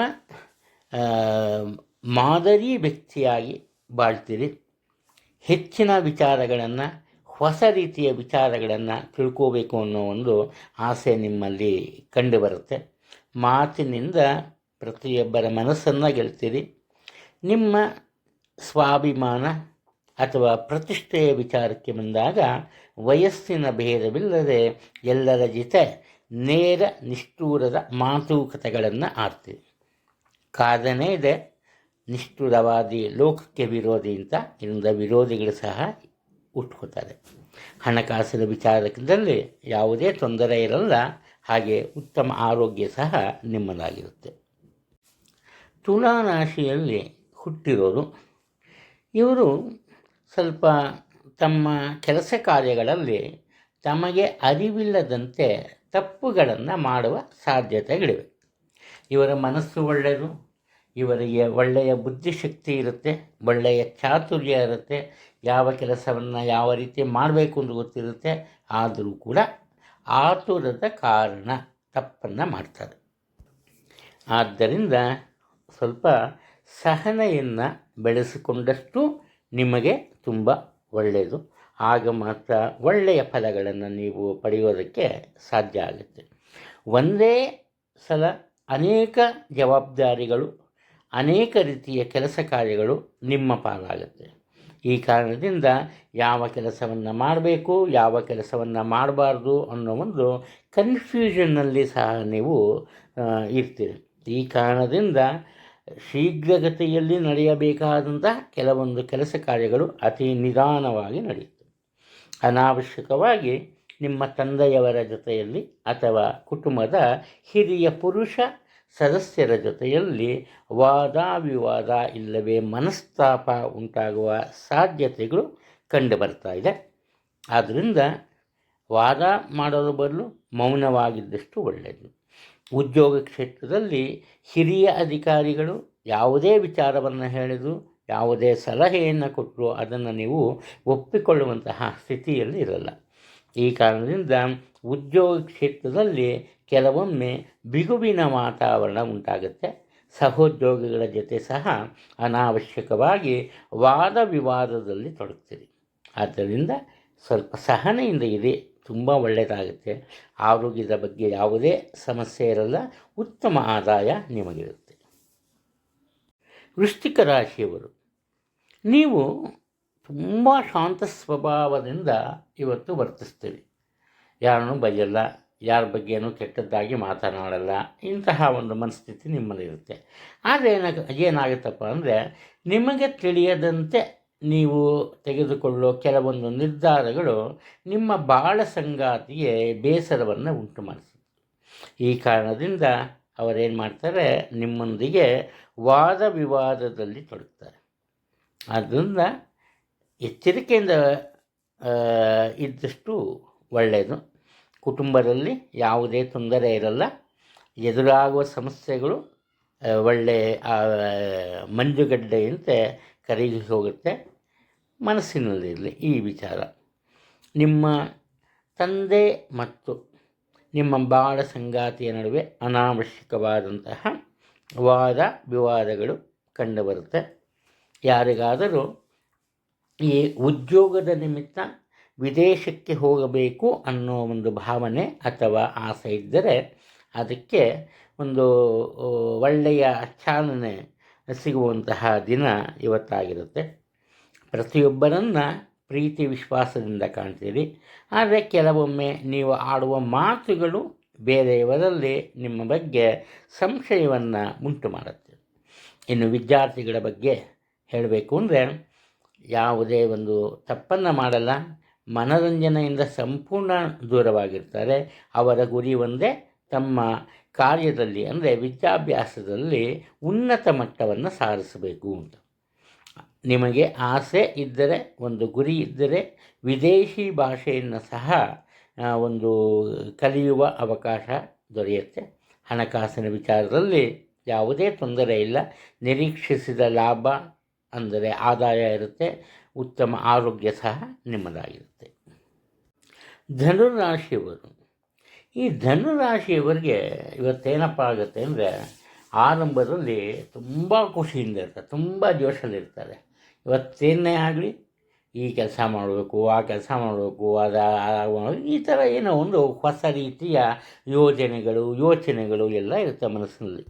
Speaker 1: ಮಾದರಿ ವ್ಯಕ್ತಿಯಾಗಿ ಬಾಳ್ತೀರಿ. ಹೆಚ್ಚಿನ ವಿಚಾರಗಳನ್ನು, ಹೊಸ ರೀತಿಯ ವಿಚಾರಗಳನ್ನು ತಿಳ್ಕೋಬೇಕು ಅನ್ನೋ ಒಂದು ಆಸೆ ನಿಮ್ಮಲ್ಲಿ ಕಂಡುಬರುತ್ತೆ. ಮಾತಿನಿಂದ ಪ್ರತಿಯೊಬ್ಬರ ಮನಸ್ಸನ್ನು ಗೆಲ್ತೀರಿ. ನಿಮ್ಮ ಸ್ವಾಭಿಮಾನ ಅಥವಾ ಪ್ರತಿಷ್ಠೆಯ ವಿಚಾರಕ್ಕೆ ಬಂದಾಗ ವಯಸ್ಸಿನ ಭೇದವಿಲ್ಲದೆ ಎಲ್ಲರ ಜೊತೆ ನೇರ ನಿಷ್ಠೂರದ ಮಾತುಕತೆಗಳನ್ನು ಆಡ್ತೀವಿ. ಕಾದನೇ ಇದೆ, ನಿಷ್ಠುರವಾದಿ ಲೋಕಕ್ಕೆ ವಿರೋಧಿ ಅಂತ ಇದರಿಂದ ವಿರೋಧಿಗಳು ಸಹ ಹುಟ್ಕೋತಾರೆ ಹಣಕಾಸಿನ ವಿಚಾರದಲ್ಲಿ ಯಾವುದೇ ತೊಂದರೆ ಇರಲ್ಲ, ಹಾಗೆ ಉತ್ತಮ ಆರೋಗ್ಯ ಸಹ ನಿಮ್ಮದಾಗಿರುತ್ತೆ. ತುಲಾ ರಾಶಿಯಲ್ಲಿ ಹುಟ್ಟಿರೋರು, ಇವರು ಸ್ವಲ್ಪ ತಮ್ಮ ಕೆಲಸ ಕಾರ್ಯಗಳಲ್ಲಿ ತಮಗೆ ಅರಿವಿಲ್ಲದಂತೆ ತಪ್ಪುಗಳನ್ನು ಮಾಡುವ ಸಾಧ್ಯತೆಗಳಿವೆ. ಇವರ ಮನಸ್ಸು ಒಳ್ಳೆಯದು, ಇವರಿಗೆ ಒಳ್ಳೆಯ ಬುದ್ಧಿಶಕ್ತಿ ಇರುತ್ತೆ, ಒಳ್ಳೆಯ ಚಾತುರ್ಯ ಇರುತ್ತೆ, ಯಾವ ಕೆಲಸವನ್ನು ಯಾವ ರೀತಿ ಮಾಡಬೇಕು ಅಂತ ಗೊತ್ತಿರುತ್ತೆ, ಆದರೂ ಕೂಡ ಆತುರದ ಕಾರಣ ತಪ್ಪನ್ನು ಮಾಡ್ತಾರೆ. ಆದ್ದರಿಂದ ಸ್ವಲ್ಪ ಸಹನೆಯನ್ನು ಬೆಳೆಸಿಕೊಂಡಷ್ಟು ನಿಮಗೆ ತುಂಬ ಒಳ್ಳೆಯದು. ಆಗ ಮಾತ್ರ ಒಳ್ಳೆಯ ಫಲಗಳನ್ನು ನೀವು ಪಡೆಯೋದಕ್ಕೆ ಸಾಧ್ಯ ಆಗುತ್ತೆ. ಒಂದೇ ಸಲ ಅನೇಕ ಜವಾಬ್ದಾರಿಗಳು, ಅನೇಕ ರೀತಿಯ ಕೆಲಸ ಕಾರ್ಯಗಳು ನಿಮ್ಮ ಪಾಲಾಗುತ್ತೆ. ಈ ಕಾರಣದಿಂದ ಯಾವ ಕೆಲಸವನ್ನು ಮಾಡಬೇಕು, ಯಾವ ಕೆಲಸವನ್ನು ಮಾಡಬಾರ್ದು ಅನ್ನೋ ಒಂದು ಕನ್ಫ್ಯೂಷನ್ನಲ್ಲಿ ಸಹ ನೀವು ಇರ್ತೀರಿ. ಈ ಕಾರಣದಿಂದ ಶೀಘ್ರಗತಿಯಲ್ಲಿ ನಡೆಯಬೇಕಾದಂತಹ ಕೆಲವೊಂದು ಕೆಲಸ ಕಾರ್ಯಗಳು ಅತಿ ನಿಧಾನವಾಗಿ ನಡೆಯುತ್ತವೆ ಅನಾವಶ್ಯಕವಾಗಿ ನಿಮ್ಮ ತಂದೆಯವರ ಜೊತೆಯಲ್ಲಿ ಅಥವಾ ಕುಟುಂಬದ ಹಿರಿಯ ಪುರುಷ ಸದಸ್ಯರ ಜೊತೆಯಲ್ಲಿ ವಾದ ವಿವಾದ ಇಲ್ಲವೇ ಮನಸ್ತಾಪ ಉಂಟಾಗುವ ಸಾಧ್ಯತೆಗಳು ಕಂಡುಬರ್ತಾ ಇದೆ. ಆದ್ದರಿಂದ ವಾದ ಮಾಡೋದ್ರ ಬದಲು ಮೌನವಾಗಿದ್ದಷ್ಟು ಒಳ್ಳೆಯದು ಉದ್ಯೋಗ ಕ್ಷೇತ್ರದಲ್ಲಿ ಹಿರಿಯ ಅಧಿಕಾರಿಗಳು ಯಾವುದೇ ವಿಚಾರವನ್ನು ಹೇಳಿದ್ರು, ಯಾವುದೇ ಸಲಹೆಯನ್ನು ಕೊಟ್ಟರು ಅದನ್ನು ನೀವು ಒಪ್ಪಿಕೊಳ್ಳುವಂತಹ ಸ್ಥಿತಿಯಲ್ಲಿ ಇರಲ್ಲ. ಈ ಕಾರಣದಿಂದ ಉದ್ಯೋಗ ಕ್ಷೇತ್ರದಲ್ಲಿ ಕೆಲವೊಮ್ಮೆ ಬಿಗುವಿನ ವಾತಾವರಣ ಉಂಟಾಗುತ್ತೆ. ಸಹೋದ್ಯೋಗಿಗಳ ಜೊತೆ ಸಹ ಅನಾವಶ್ಯಕವಾಗಿ ವಾದ ವಿವಾದದಲ್ಲಿ ತೊಡಗ್ತೀರಿ. ಆದ್ದರಿಂದ ಸ್ವಲ್ಪ ಸಹನೆಯಿಂದ ಇರಿ. ತುಂಬ ಒಳ್ಳೆಯದಾಗುತ್ತೆ ಆರೋಗ್ಯದ ಬಗ್ಗೆ ಯಾವುದೇ ಸಮಸ್ಯೆ ಇರಲ್ಲ. ಉತ್ತಮ ಆದಾಯ ನಿಮಗಿರುತ್ತೆ. ವೃಶ್ಚಿಕ ರಾಶಿಯವರು, ನೀವು ತುಂಬ ಶಾಂತ ಸ್ವಭಾವದಿಂದ ಇವತ್ತು ವರ್ತಿಸ್ತೀವಿ ಯಾರನ್ನೂ ಬೈಯಲ್ಲ, ಯಾರ ಬಗ್ಗೆನೂ ಕೆಟ್ಟದ್ದಾಗಿ ಮಾತನಾಡಲ್ಲ, ಇಂತಹ ಒಂದು ಮನಸ್ಥಿತಿ ನಿಮ್ಮಲ್ಲಿರುತ್ತೆ. ಆದರೆ ಏನಾಗ, ಏನಾಗುತ್ತಪ್ಪ ಅಂದರೆ, ನಿಮಗೆ ತಿಳಿಯದಂತೆ ನೀವು ತೆಗೆದುಕೊಳ್ಳೋ ಕೆಲವೊಂದು ನಿರ್ಧಾರಗಳು ನಿಮ್ಮ ಬಾಳ ಸಂಗಾತಿಗೆ ಬೇಸರವನ್ನು ಉಂಟು ಮಾಡಿಸುತ್ತೆ ಈ ಕಾರಣದಿಂದ ಅವರೇನು ಮಾಡ್ತಾರೆ? ನಿಮ್ಮೊಂದಿಗೆ ವಾದ ವಿವಾದದಲ್ಲಿ ತೊಡಗ್ತಾರೆ. ಆದ್ದರಿಂದ ಎಚ್ಚರಿಕೆಯಿಂದ ಇದ್ದಷ್ಟು ಒಳ್ಳೆಯದು ಕುಟುಂಬದಲ್ಲಿ ಯಾವುದೇ ತೊಂದರೆ ಇರಲ್ಲ. ಎದುರಾಗುವ ಸಮಸ್ಯೆಗಳು ಒಳ್ಳೆಯ ಒಳ್ಳೆ ಮಂಜುಗಡ್ಡೆಯಂತೆ ಕರಗಿ ಹೋಗುತ್ತೆ. ಮನಸ್ಸಿನಲ್ಲಿರಲಿ ಈ ವಿಚಾರ. ನಿಮ್ಮ ತಂದೆ ಮತ್ತು ನಿಮ್ಮ ಬಾಳ ಸಂಗಾತಿಯ ನಡುವೆ ಅನಾವಶ್ಯಕವಾದಂತಹ ವಾದ ವಿವಾದಗಳು ಕಂಡುಬರುತ್ತೆ ಯಾರಿಗಾದರೂ ಈ ಉದ್ಯೋಗದ ನಿಮಿತ್ತ ವಿದೇಶಕ್ಕೆ ಹೋಗಬೇಕು ಅನ್ನೋ ಒಂದು ಭಾವನೆ ಅಥವಾ ಆಸೆ ಇದ್ದರೆ ಅದಕ್ಕೆ ಒಂದು ಒಳ್ಳೆಯ ಚಾಲನೆ ಸಿಗುವಂತಹ ದಿನ ಇವತ್ತಾಗಿರುತ್ತೆ. ಪ್ರತಿಯೊಬ್ಬರನ್ನು ಪ್ರೀತಿ ವಿಶ್ವಾಸದಿಂದ ಕಾಣ್ತೀರಿ. ಆದರೆ ಕೆಲವೊಮ್ಮೆ ನೀವು ಆಡುವ ಮಾತುಗಳು ಬೇರೆಯವರಲ್ಲಿ ನಿಮ್ಮ ಬಗ್ಗೆ ಸಂಶಯವನ್ನು ಉಂಟು ಮಾಡುತ್ತೆ. ಇನ್ನು ವಿದ್ಯಾರ್ಥಿಗಳ ಬಗ್ಗೆ ಹೇಳಬೇಕು ಅಂದರೆ ಯಾವುದೇ ಒಂದು ತಪ್ಪನ್ನು ಮಾಡಲ್ಲ. ಮನರಂಜನೆಯಿಂದ ಸಂಪೂರ್ಣ ದೂರವಾಗಿರ್ತಾರೆ. ಅವರ ಗುರಿ ಒಂದೇ, ತಮ್ಮ ಕಾರ್ಯದಲ್ಲಿ, ಅಂದರೆ ವಿದ್ಯಾಭ್ಯಾಸದಲ್ಲಿ ಉನ್ನತ ಮಟ್ಟವನ್ನು ಸಾಧಿಸಬೇಕು ಅಂತ. ನಿಮಗೆ ಆಸೆ ಇದ್ದರೆ, ಒಂದು ಗುರಿ ಇದ್ದರೆ, ವಿದೇಶಿ ಭಾಷೆಯನ್ನು ಸಹ ಒಂದು ಕಲಿಯುವ ಅವಕಾಶ ದೊರೆಯುತ್ತೆ. ಹಣಕಾಸಿನ ವಿಚಾರದಲ್ಲಿ ಯಾವುದೇ ತೊಂದರೆ ಇಲ್ಲ. ನಿರೀಕ್ಷಿಸಿದ ಲಾಭ ಅಂದರೆ ಆದಾಯ ಇರುತ್ತೆ, ಉತ್ತಮ ಆರೋಗ್ಯ ಸಹ ನಿಮ್ಮದಾಗಿರುತ್ತೆ. ಧನುರಾಶಿಯವರು ಈ ಧನುರಾಶಿಯವರಿಗೆ ಇವತ್ತೇನಪ್ಪ ಆಗುತ್ತೆ ಅಂದರೆ ಆರಂಭದಲ್ಲಿ ತುಂಬ ಖುಷಿಯಿಂದ ಇರ್ತಾರೆ, ತುಂಬ ಜೋಶಲ್ಲಿರ್ತಾರೆ ಇವತ್ತೇನೇ ಆಗಲಿ, ಈ ಕೆಲಸ ಮಾಡಬೇಕು, ಆ ಕೆಲಸ ಮಾಡಬೇಕು, ಅದು ಈ ಥರ ಏನೋ ಒಂದು ಹೊಸ ರೀತಿಯ ಯೋಜನೆಗಳು, ಯೋಚನೆಗಳು ಎಲ್ಲ ಇರುತ್ತೆ ಮನಸ್ಸಿನಲ್ಲಿ.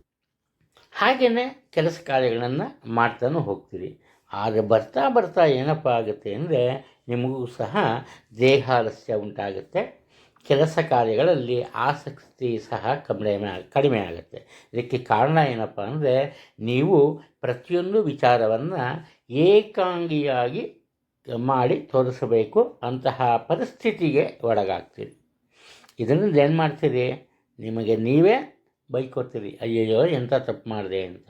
Speaker 1: ಹಾಗೆಯೇ ಕೆಲಸ ಕಾರ್ಯಗಳನ್ನು ಮಾಡ್ತಾನೂ ಹೋಗ್ತೀರಿ. ಆದರೆ ಬರ್ತಾ ಬರ್ತಾ ಏನಪ್ಪ ಆಗುತ್ತೆ ಅಂದರೆ ನಿಮಗೂ ಸಹ ದೇಹಾಲಸ್ಯ ಉಂಟಾಗುತ್ತೆ. ಕೆಲಸ ಕಾರ್ಯಗಳಲ್ಲಿ ಆಸಕ್ತಿ ಸಹ ಕಡಿಮೆ ಕಡಿಮೆ ಆಗುತ್ತೆ. ಇದಕ್ಕೆ ಕಾರಣ ಏನಪ್ಪ ಅಂದರೆ, ನೀವು ಪ್ರತಿಯೊಂದು ವಿಚಾರವನ್ನು ಏಕಾಂಗಿಯಾಗಿ ಮಾಡಿ ತೋರಿಸಬೇಕು, ಅಂತಹ ಪರಿಸ್ಥಿತಿಗೆ ಒಳಗಾಗ್ತೀರಿ. ಇದರಿಂದ ಏನು ಮಾಡ್ತೀರಿ? ನಿಮಗೆ ನೀವೇ ಬೈಕೋತೀರಿ, ಅಯ್ಯಯ್ಯೋ ಎಂಥ ತಪ್ಪು ಮಾಡಿದೆ ಅಂತ.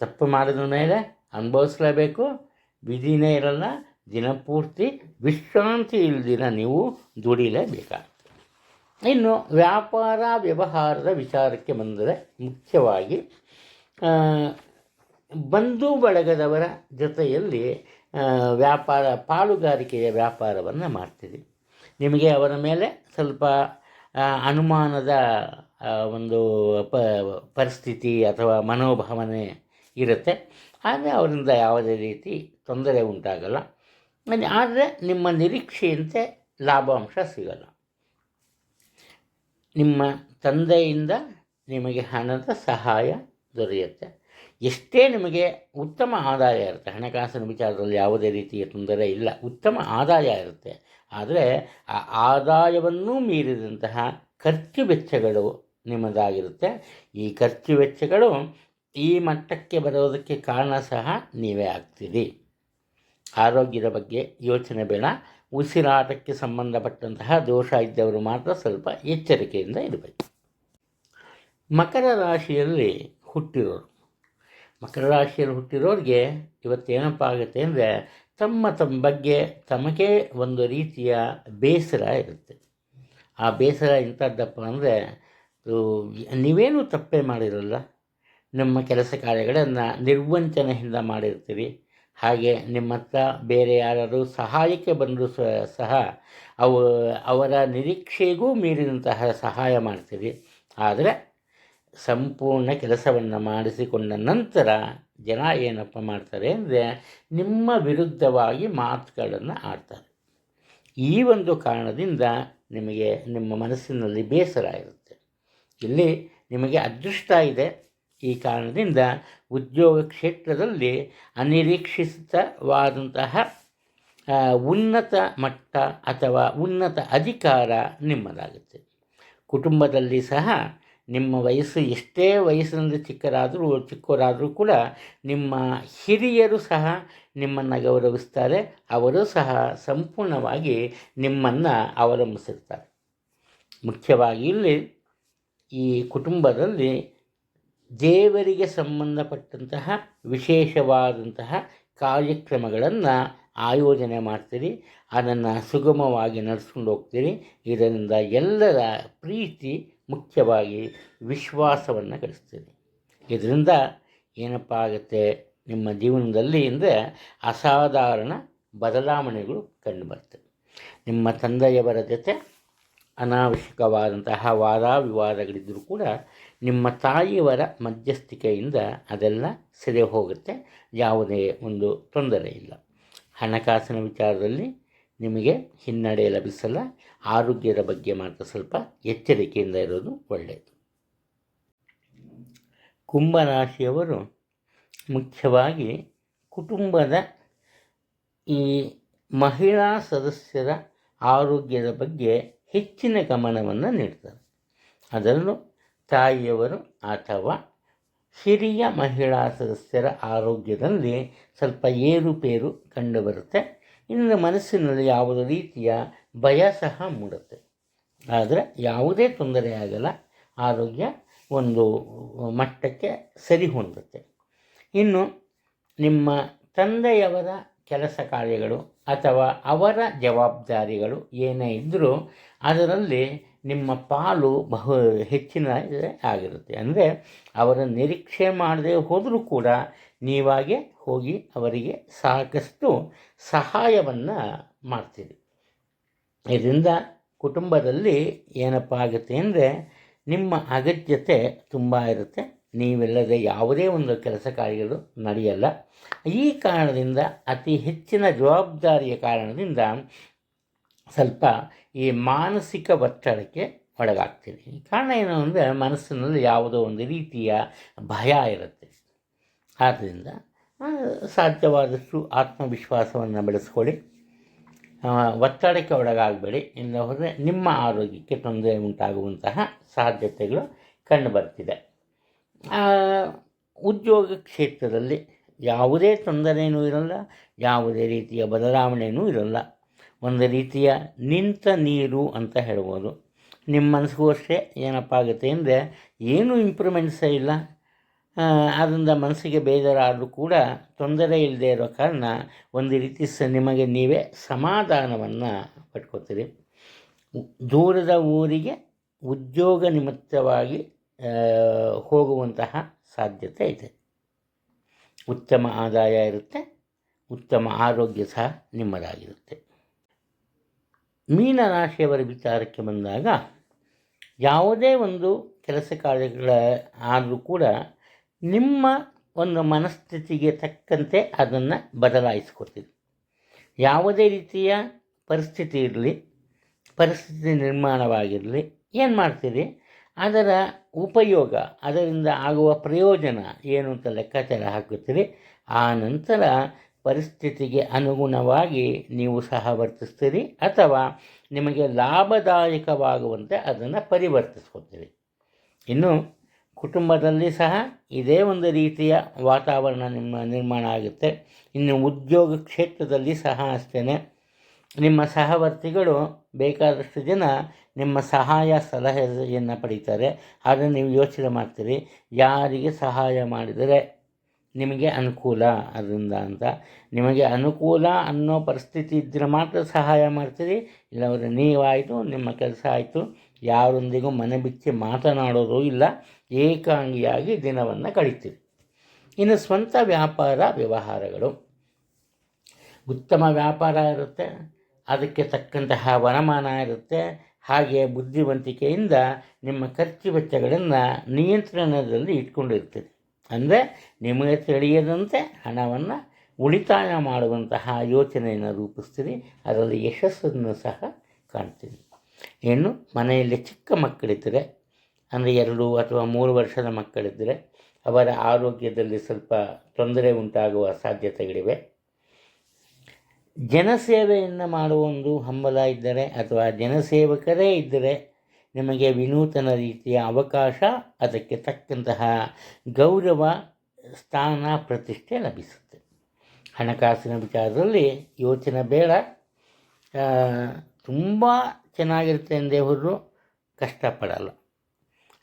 Speaker 1: ತಪ್ಪು ಮಾಡಿದ ಮೇಲೆ ಅನುಭವಿಸ್ಲೇಬೇಕು, ವಿಧಿನೇ ಇರಲ್ಲ ದಿನಪೂರ್ತಿ ವಿಶ್ರಾಂತಿ ಇಲ್ದಿರ ನೀವು ದುಡಿಲೇಬೇಕಾಗ್ತದೆ. ಇನ್ನು ವ್ಯಾಪಾರ ವ್ಯವಹಾರದ ವಿಚಾರಕ್ಕೆ ಬಂದರೆ ಮುಖ್ಯವಾಗಿ ಬಂಧು ಬಳಗದವರ ಜೊತೆಯಲ್ಲಿ ವ್ಯಾಪಾರ, ಪಾಲುಗಾರಿಕೆಯ ವ್ಯಾಪಾರವನ್ನು ಮಾಡ್ತೀರಿ ನಿಮಗೆ ಅವರ ಮೇಲೆ ಸ್ವಲ್ಪ ಅನುಮಾನದ ಒಂದು ಪ ಪರಿಸ್ಥಿತಿ ಅಥವಾ ಮನೋಭಾವನೆ ಇರುತ್ತೆ. ಆದರೆ ಅವರಿಂದ ಯಾವುದೇ ರೀತಿ ತೊಂದರೆ ಉಂಟಾಗಲ್ಲ. ಆದರೆ ನಿಮ್ಮ ನಿರೀಕ್ಷೆಯಂತೆ ಲಾಭಾಂಶ ಸಿಗಲ್ಲ. ನಿಮ್ಮ ತಂದೆಯಿಂದ ನಿಮಗೆ ಹಣದ ಸಹಾಯ ದೊರೆಯುತ್ತೆ. ಎಷ್ಟೇ ನಿಮಗೆ ಉತ್ತಮ ಆದಾಯ ಇರುತ್ತೆ. ಹಣಕಾಸಿನ ವಿಚಾರದಲ್ಲಿ ಯಾವುದೇ ರೀತಿಯ ತೊಂದರೆ ಇಲ್ಲ. ಉತ್ತಮ ಆದಾಯ ಇರುತ್ತೆ. ಆದರೆ ಆ ಆದಾಯವನ್ನೂ ಮೀರಿದಂತಹ ಖರ್ಚು ವೆಚ್ಚಗಳು ನಿಮ್ಮದಾಗಿರುತ್ತೆ. ಈ ಖರ್ಚು ವೆಚ್ಚಗಳು ಈ ಮಟ್ಟಕ್ಕೆ ಬರೋದಕ್ಕೆ ಕಾರಣ ಸಹ ನೀವೇ ಆಗ್ತೀರಿ. ಆರೋಗ್ಯದ ಬಗ್ಗೆ ಯೋಚನೆ ಬೇಡ. ಉಸಿರಾಟಕ್ಕೆ ಸಂಬಂಧಪಟ್ಟಂತಹ ದೋಷ ಇದ್ದವರು ಮಾತ್ರ ಸ್ವಲ್ಪ ಎಚ್ಚರಿಕೆಯಿಂದ ಇರಬೇಕು. ಮಕರ ರಾಶಿಯಲ್ಲಿ ಹುಟ್ಟಿರೋರು. ಮಕರ ರಾಶಿಯಲ್ಲಿ ಹುಟ್ಟಿರೋರಿಗೆ ಇವತ್ತೇನಪ್ಪ ಆಗುತ್ತೆ ಅಂದರೆ ತಮ್ಮ ತಮ್ಮ ಬಗ್ಗೆ ತಮಗೆ ಒಂದು ರೀತಿಯ ಬೇಸರ ಇರುತ್ತೆ. ಆ ಬೇಸರ ಇಂಥದ್ದಪ್ಪ ಅಂದರೆ ನೀವೇನು ತಪ್ಪೇ ಮಾಡಿರಲ್ಲ. ನಿಮ್ಮ ಕೆಲಸ ಕಾರ್ಯಗಳನ್ನು ನಿರ್ವಂಚನೆಯಿಂದ ಮಾಡಿರ್ತೀರಿ. ಹಾಗೆ ನಿಮ್ಮತ್ತ ಬೇರೆ ಯಾರಾದರೂ ಸಹಾಯಕ್ಕೆ ಬಂದರೂ ಸಹ ಅವು, ಅವರ ನಿರೀಕ್ಷೆಗೂ ಮೀರಿದಂತಹ ಸಹಾಯ ಮಾಡ್ತೀರಿ. ಆದರೆ ಸಂಪೂರ್ಣ ಕೆಲಸವನ್ನು ಮಾಡಿಸಿಕೊಂಡ ನಂತರ ಜನ ಏನಪ್ಪ ಮಾಡ್ತಾರೆ ಅಂದರೆ ನಿಮ್ಮ ವಿರುದ್ಧವಾಗಿ ಮಾತುಗಳನ್ನು ಆಡ್ತಾರೆ. ಈ ಒಂದು ಕಾರಣದಿಂದ ನಿಮಗೆ ನಿಮ್ಮ ಮನಸ್ಸಿನಲ್ಲಿ ಬೇಸರ ಇರುತ್ತೆ. ಇಲ್ಲಿ ನಿಮಗೆ ಅದೃಷ್ಟ ಇದೆ. ಈ ಕಾರಣದಿಂದ ಉದ್ಯೋಗ ಕ್ಷೇತ್ರದಲ್ಲಿ ಅನಿರೀಕ್ಷಿತವಾದಂತಹ ಉನ್ನತ ಮಟ್ಟ ಅಥವಾ ಉನ್ನತ ಅಧಿಕಾರ ನಿಮ್ಮದಾಗುತ್ತೆ. ಕುಟುಂಬದಲ್ಲಿ ಸಹ ನಿಮ್ಮ ವಯಸ್ಸು ಎಷ್ಟೇ ವಯಸ್ಸಿನಿಂದ ಚಿಕ್ಕರಾದರೂ ಚಿಕ್ಕವರಾದರೂ ಕೂಡ ನಿಮ್ಮ ಹಿರಿಯರು ಸಹ ನಿಮ್ಮನ್ನು ಗೌರವಿಸ್ತಾರೆ, ಅವರು ಸಹ ಸಂಪೂರ್ಣವಾಗಿ ನಿಮ್ಮನ್ನು ಅವಲಂಬಿಸಿರ್ತಾರೆ. ಮುಖ್ಯವಾಗಿ ಇಲ್ಲಿ ಈ ಕುಟುಂಬದಲ್ಲಿ ದೇವರಿಗೆ ಸಂಬಂಧಪಟ್ಟಂತಹ ವಿಶೇಷವಾದಂತಹ ಕಾರ್ಯಕ್ರಮಗಳನ್ನು ಆಯೋಜನೆ ಮಾಡ್ತೀರಿ, ಅದನ್ನು ಸುಗಮವಾಗಿ ನಡೆಸ್ಕೊಂಡು ಹೋಗ್ತೀರಿ. ಇದರಿಂದ ಎಲ್ಲರ ಪ್ರೀತಿ ಮುಖ್ಯವಾಗಿ ವಿಶ್ವಾಸವನ್ನು ಗಳಿಸ್ತೀರಿ. ಇದರಿಂದ ಏನಪ್ಪ ಆಗುತ್ತೆ, ನಿಮ್ಮ ಜೀವನದಲ್ಲಿ ಅಂದರೆ ಅಸಾಧಾರಣ ಬದಲಾವಣೆಗಳು ಕಂಡುಬರ್ತವೆ ನಿಮ್ಮ ತಂದೆಯವರ ಜೊತೆ ಅನಾವಶ್ಯಕವಾದಂತಹ ವಾದ ವಿವಾದಗಳಿದ್ದರೂ ಕೂಡ ನಿಮ್ಮ ತಾಯಿಯವರ ಮಧ್ಯಸ್ಥಿಕೆಯಿಂದ ಅದೆಲ್ಲ ಸರಿ ಹೋಗುತ್ತೆ. ಯಾವುದೇ ಒಂದು ತೊಂದರೆ ಇಲ್ಲ. ಹಣಕಾಸಿನ ವಿಚಾರದಲ್ಲಿ ನಿಮಗೆ ಹಿನ್ನಡೆ ಲಭಿಸಲ್ಲ. ಆರೋಗ್ಯದ ಬಗ್ಗೆ ಮಾತ್ರ ಸ್ವಲ್ಪ ಎಚ್ಚರಿಕೆಯಿಂದ ಇರೋದು ಒಳ್ಳೆಯದು. ಕುಂಭರಾಶಿಯವರು ಮುಖ್ಯವಾಗಿ ಕುಟುಂಬದ ಈ ಮಹಿಳಾ ಸದಸ್ಯರ ಆರೋಗ್ಯದ ಬಗ್ಗೆ ಹೆಚ್ಚಿನ ಗಮನವನ್ನು ನೀಡ್ತಾರೆ. ಅದರಲ್ಲೂ ತಾಯಿಯವರು ಅಥವಾ ಹಿರಿಯ ಮಹಿಳಾ ಸದಸ್ಯರ ಆರೋಗ್ಯದಲ್ಲಿ ಸ್ವಲ್ಪ ಏರುಪೇರು ಕಂಡುಬರುತ್ತೆ. ಇನ್ನು ಮನಸ್ಸಿನಲ್ಲಿ ಯಾವುದೇ ರೀತಿಯ ಭಯ ಸಹ ಮೂಡುತ್ತೆ. ಆದರೆ ಯಾವುದೇ ತೊಂದರೆ ಆಗಲ್ಲ. ಆರೋಗ್ಯ ಒಂದು ಮಟ್ಟಕ್ಕೆ ಸರಿ ಹೊಂದುತ್ತೆ. ಇನ್ನು ನಿಮ್ಮ ತಂದೆಯವರ ಕೆಲಸ ಕಾರ್ಯಗಳು ಅಥವಾ ಅವರ ಜವಾಬ್ದಾರಿಗಳು ಏನೇ ಇದ್ದರೂ ಅದರಲ್ಲಿ ನಿಮ್ಮ ಪಾಲು ಬಹು ಹೆಚ್ಚಿನ ಆಗಿರುತ್ತೆ. ಅಂದರೆ ಅವರ ನಿರೀಕ್ಷೆ ಮಾಡದೆ ಹೋದರೂ ಕೂಡ ನೀವಾಗೆ ಹೋಗಿ ಅವರಿಗೆ ಸಾಕಷ್ಟು ಸಹಾಯವನ್ನು ಮಾಡ್ತೀರಿ. ಇದರಿಂದ ಕುಟುಂಬದಲ್ಲಿ ಏನಪ್ಪ ಆಗುತ್ತೆ ಅಂದರೆ ನಿಮ್ಮ ಅಗತ್ಯತೆ ತುಂಬ ಇರುತ್ತೆ. ನೀವಿಲ್ಲದೆ ಯಾವುದೇ ಒಂದು ಕೆಲಸ ಕಾರ್ಯಗಳು ನಡೆಯಲ್ಲ. ಈ ಕಾರಣದಿಂದ ಅತಿ ಹೆಚ್ಚಿನ ಜವಾಬ್ದಾರಿಯ ಕಾರಣದಿಂದ ಸ್ವಲ್ಪ ಈ ಮಾನಸಿಕ ಒತ್ತಡಕ್ಕೆ ಒಳಗಾಗ್ತೀನಿ. ಕಾರಣ ಏನು ಅಂದರೆ ಮನಸ್ಸಿನಲ್ಲಿ ಯಾವುದೋ ಒಂದು ರೀತಿಯ ಭಯ ಇರುತ್ತೆ. ಆದ್ದರಿಂದ ಸಾಧ್ಯವಾದಷ್ಟು ಆತ್ಮವಿಶ್ವಾಸವನ್ನು ಬೆಳೆಸ್ಕೊಳ್ಳಿ. ಒತ್ತಡಕ್ಕೆ ಒಳಗಾಗಬೇಡಿ. ಇಲ್ಲ ಹೋದರೆ ನಿಮ್ಮ ಆರೋಗ್ಯಕ್ಕೆ ತೊಂದರೆ ಉಂಟಾಗುವಂತಹ ಸಾಧ್ಯತೆಗಳು ಕಂಡುಬರ್ತಿದೆ ಉದ್ಯೋಗ ಕ್ಷೇತ್ರದಲ್ಲಿ ಯಾವುದೇ ತೊಂದರೆಯೂ ಇರಲ್ಲ, ಯಾವುದೇ ರೀತಿಯ ಬದಲಾವಣೆಯೂ ಇರಲ್ಲ. ಒಂದು ರೀತಿಯ ನಿಂತ ನೀರು ಅಂತ ಹೇಳ್ಬೋದು. ನಿಮ್ಮ ಮನಸ್ಸಿಗೂ ಅಷ್ಟೇ ಏನಪ್ಪ ಆಗುತ್ತೆ ಅಂದರೆ ಏನೂ ಇಂಪ್ರೂವ್ಮೆಂಟ್ಸೇ ಇಲ್ಲ. ಆದ್ದರಿಂದ ಮನಸ್ಸಿಗೆ ಬೇಜಾರಾದರೂ ಕೂಡ ತೊಂದರೆ ಇಲ್ಲದೆ ಇರೋ ಕಾರಣ ಒಂದು ರೀತಿ ಸ ನಿಮಗೆ ನೀವೇ ಸಮಾಧಾನವನ್ನು ಪಟ್ಕೋತೀರಿ ದೂರದ ಊರಿಗೆ ಉದ್ಯೋಗ ನಿಮಿತ್ತವಾಗಿ ಹೋಗುವಂತಹ ಸಾಧ್ಯತೆ ಇದೆ. ಉತ್ತಮ ಆದಾಯ ಇರುತ್ತೆ, ಉತ್ತಮ ಆರೋಗ್ಯ ಸಹ ನಿಮ್ಮದಾಗಿರುತ್ತೆ. ಮೀನರಾಶಿಯವರ ವಿಚಾರಕ್ಕೆ ಬಂದಾಗ ಯಾವುದೇ ಒಂದು ಕೆಲಸ ಕಾರ್ಯಗಳ ಆದರೂ ಕೂಡ ನಿಮ್ಮ ಒಂದು ಮನಸ್ಥಿತಿಗೆ ತಕ್ಕಂತೆ ಅದನ್ನು ಬದಲಾಯಿಸ್ಕೊತೀರಿ ಯಾವುದೇ ರೀತಿಯ ಪರಿಸ್ಥಿತಿ ಇರಲಿ, ಪರಿಸ್ಥಿತಿ ನಿರ್ಮಾಣವಾಗಿರಲಿ, ಏನು ಮಾಡ್ತೀರಿ? ಅದರ ಉಪಯೋಗ, ಅದರಿಂದ ಆಗುವ ಪ್ರಯೋಜನ ಏನು ಅಂತ ಲೆಕ್ಕಾಚಾರ ಹಾಕುತ್ತೀರಿ? ಆ ನಂತರ ಪರಿಸ್ಥಿತಿಗೆ ಅನುಗುಣವಾಗಿ ನೀವು ಸಹ ವರ್ತಿಸ್ತೀರಿ ಅಥವಾ ನಿಮಗೆ ಲಾಭದಾಯಕವಾಗುವಂತೆ ಅದನ್ನು ಪರಿವರ್ತಿಸ್ಕೊತೀರಿ. ಇನ್ನು ಕುಟುಂಬದಲ್ಲಿ ಸಹ ಇದೇ ಒಂದು ರೀತಿಯ ವಾತಾವರಣ ನಿಮ್ಮ ನಿರ್ಮಾಣ ಆಗುತ್ತೆ. ಇನ್ನು ಉದ್ಯೋಗ ಕ್ಷೇತ್ರದಲ್ಲಿ ಸಹ ಅಷ್ಟೇ ನಿಮ್ಮ ಸಹವರ್ತಿಗಳು ಬೇಕಾದಷ್ಟು ಜನ ನಿಮ್ಮ ಸಹಾಯ ಸಲಹೆಯನ್ನು ಪಡೀತಾರೆ. ಆದರೆ ನೀವು ಯೋಚನೆ ಮಾಡ್ತೀರಿ. ಯಾರಿಗೆ ಸಹಾಯ ಮಾಡಿದರೆ ನಿಮಗೆ ಅನುಕೂಲ ಅದರಿಂದ ಅಂತ. ನಿಮಗೆ ಅನುಕೂಲ ಅನ್ನೋ ಪರಿಸ್ಥಿತಿ ಇದ್ದರೆ ಮಾತ್ರ ಸಹಾಯ ಮಾಡ್ತೀರಿ. ಇಲ್ಲವರೆ ನೀವಾಯಿತು, ನಿಮ್ಮ ಕೆಲಸ ಆಯಿತು. ಯಾರೊಂದಿಗೂ ಮನೆ ಬಿಚ್ಚಿ ಮಾತನಾಡೋದು ಇಲ್ಲ. ಏಕಾಂಗಿಯಾಗಿ ದಿನವನ್ನು ಕಳೀತೀರಿ. ಇನ್ನು ಸ್ವಂತ ವ್ಯಾಪಾರ ವ್ಯವಹಾರಗಳು. ಉತ್ತಮ ವ್ಯಾಪಾರ ಇರುತ್ತೆ. ಅದಕ್ಕೆ ತಕ್ಕಂತಹ ವರಮಾನ ಇರುತ್ತೆ. ಹಾಗೆ ಬುದ್ಧಿವಂತಿಕೆಯಿಂದ ನಿಮ್ಮ ಖರ್ಚು ವೆಚ್ಚಗಳನ್ನು ನಿಯಂತ್ರಣದಲ್ಲಿ ಇಟ್ಕೊಂಡಿರ್ತೀರಿ. ಅಂದರೆ ನಿಮಗೆ ತಿಳಿಯದಂತೆ ಹಣವನ್ನು ಉಳಿತಾಯ ಮಾಡುವಂತಹ ಯೋಚನೆಯನ್ನು ರೂಪಿಸ್ತೀನಿ ಅದರಲ್ಲಿ ಯಶಸ್ಸನ್ನು ಸಹ ಕಾಣ್ತೀನಿ ಇನ್ನು ಮನೆಯಲ್ಲಿ ಚಿಕ್ಕ ಮಕ್ಕಳಿದ್ದರೆ, ಅಂದರೆ ಎರಡು ಅಥವಾ ಮೂರು ವರ್ಷದ ಮಕ್ಕಳಿದ್ದರೆ, ಅವರ ಆರೋಗ್ಯದಲ್ಲಿ ಸ್ವಲ್ಪ ತೊಂದರೆ ಉಂಟಾಗುವ ಸಾಧ್ಯತೆಗಳಿವೆ. ಜನಸೇವೆಯನ್ನು ಮಾಡುವ ಒಂದು ಹಂಬಲ ಇದ್ದರೆ ಅಥವಾ ಜನಸೇವಕರೇ ಇದ್ದರೆ ನಿಮಗೆ ವಿನೂತನ ರೀತಿಯ ಅವಕಾಶ ಅದಕ್ಕೆ ತಕ್ಕಂತಹ ಗೌರವ, ಸ್ಥಾನ, ಪ್ರತಿಷ್ಠೆ ಲಭಿಸುತ್ತೆ. ಹಣಕಾಸಿನ ವಿಚಾರದಲ್ಲಿ ಯೋಚನೆ ಬೇಡ. ತುಂಬ ಚೆನ್ನಾಗಿರುತ್ತೆ ಎಂದೇ ಹೊರರು ಕಷ್ಟಪಡಲ್ಲ.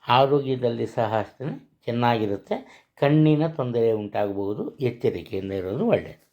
Speaker 1: ಆರೋಗ್ಯದಲ್ಲಿ ಸಹ ಅಷ್ಟೇ ಚೆನ್ನಾಗಿರುತ್ತೆ. ಕಣ್ಣಿನ ತೊಂದರೆ ಉಂಟಾಗಬಹುದು, ಎಚ್ಚರಿಕೆಯಿಂದ ಇರೋದು ಒಳ್ಳೆಯದು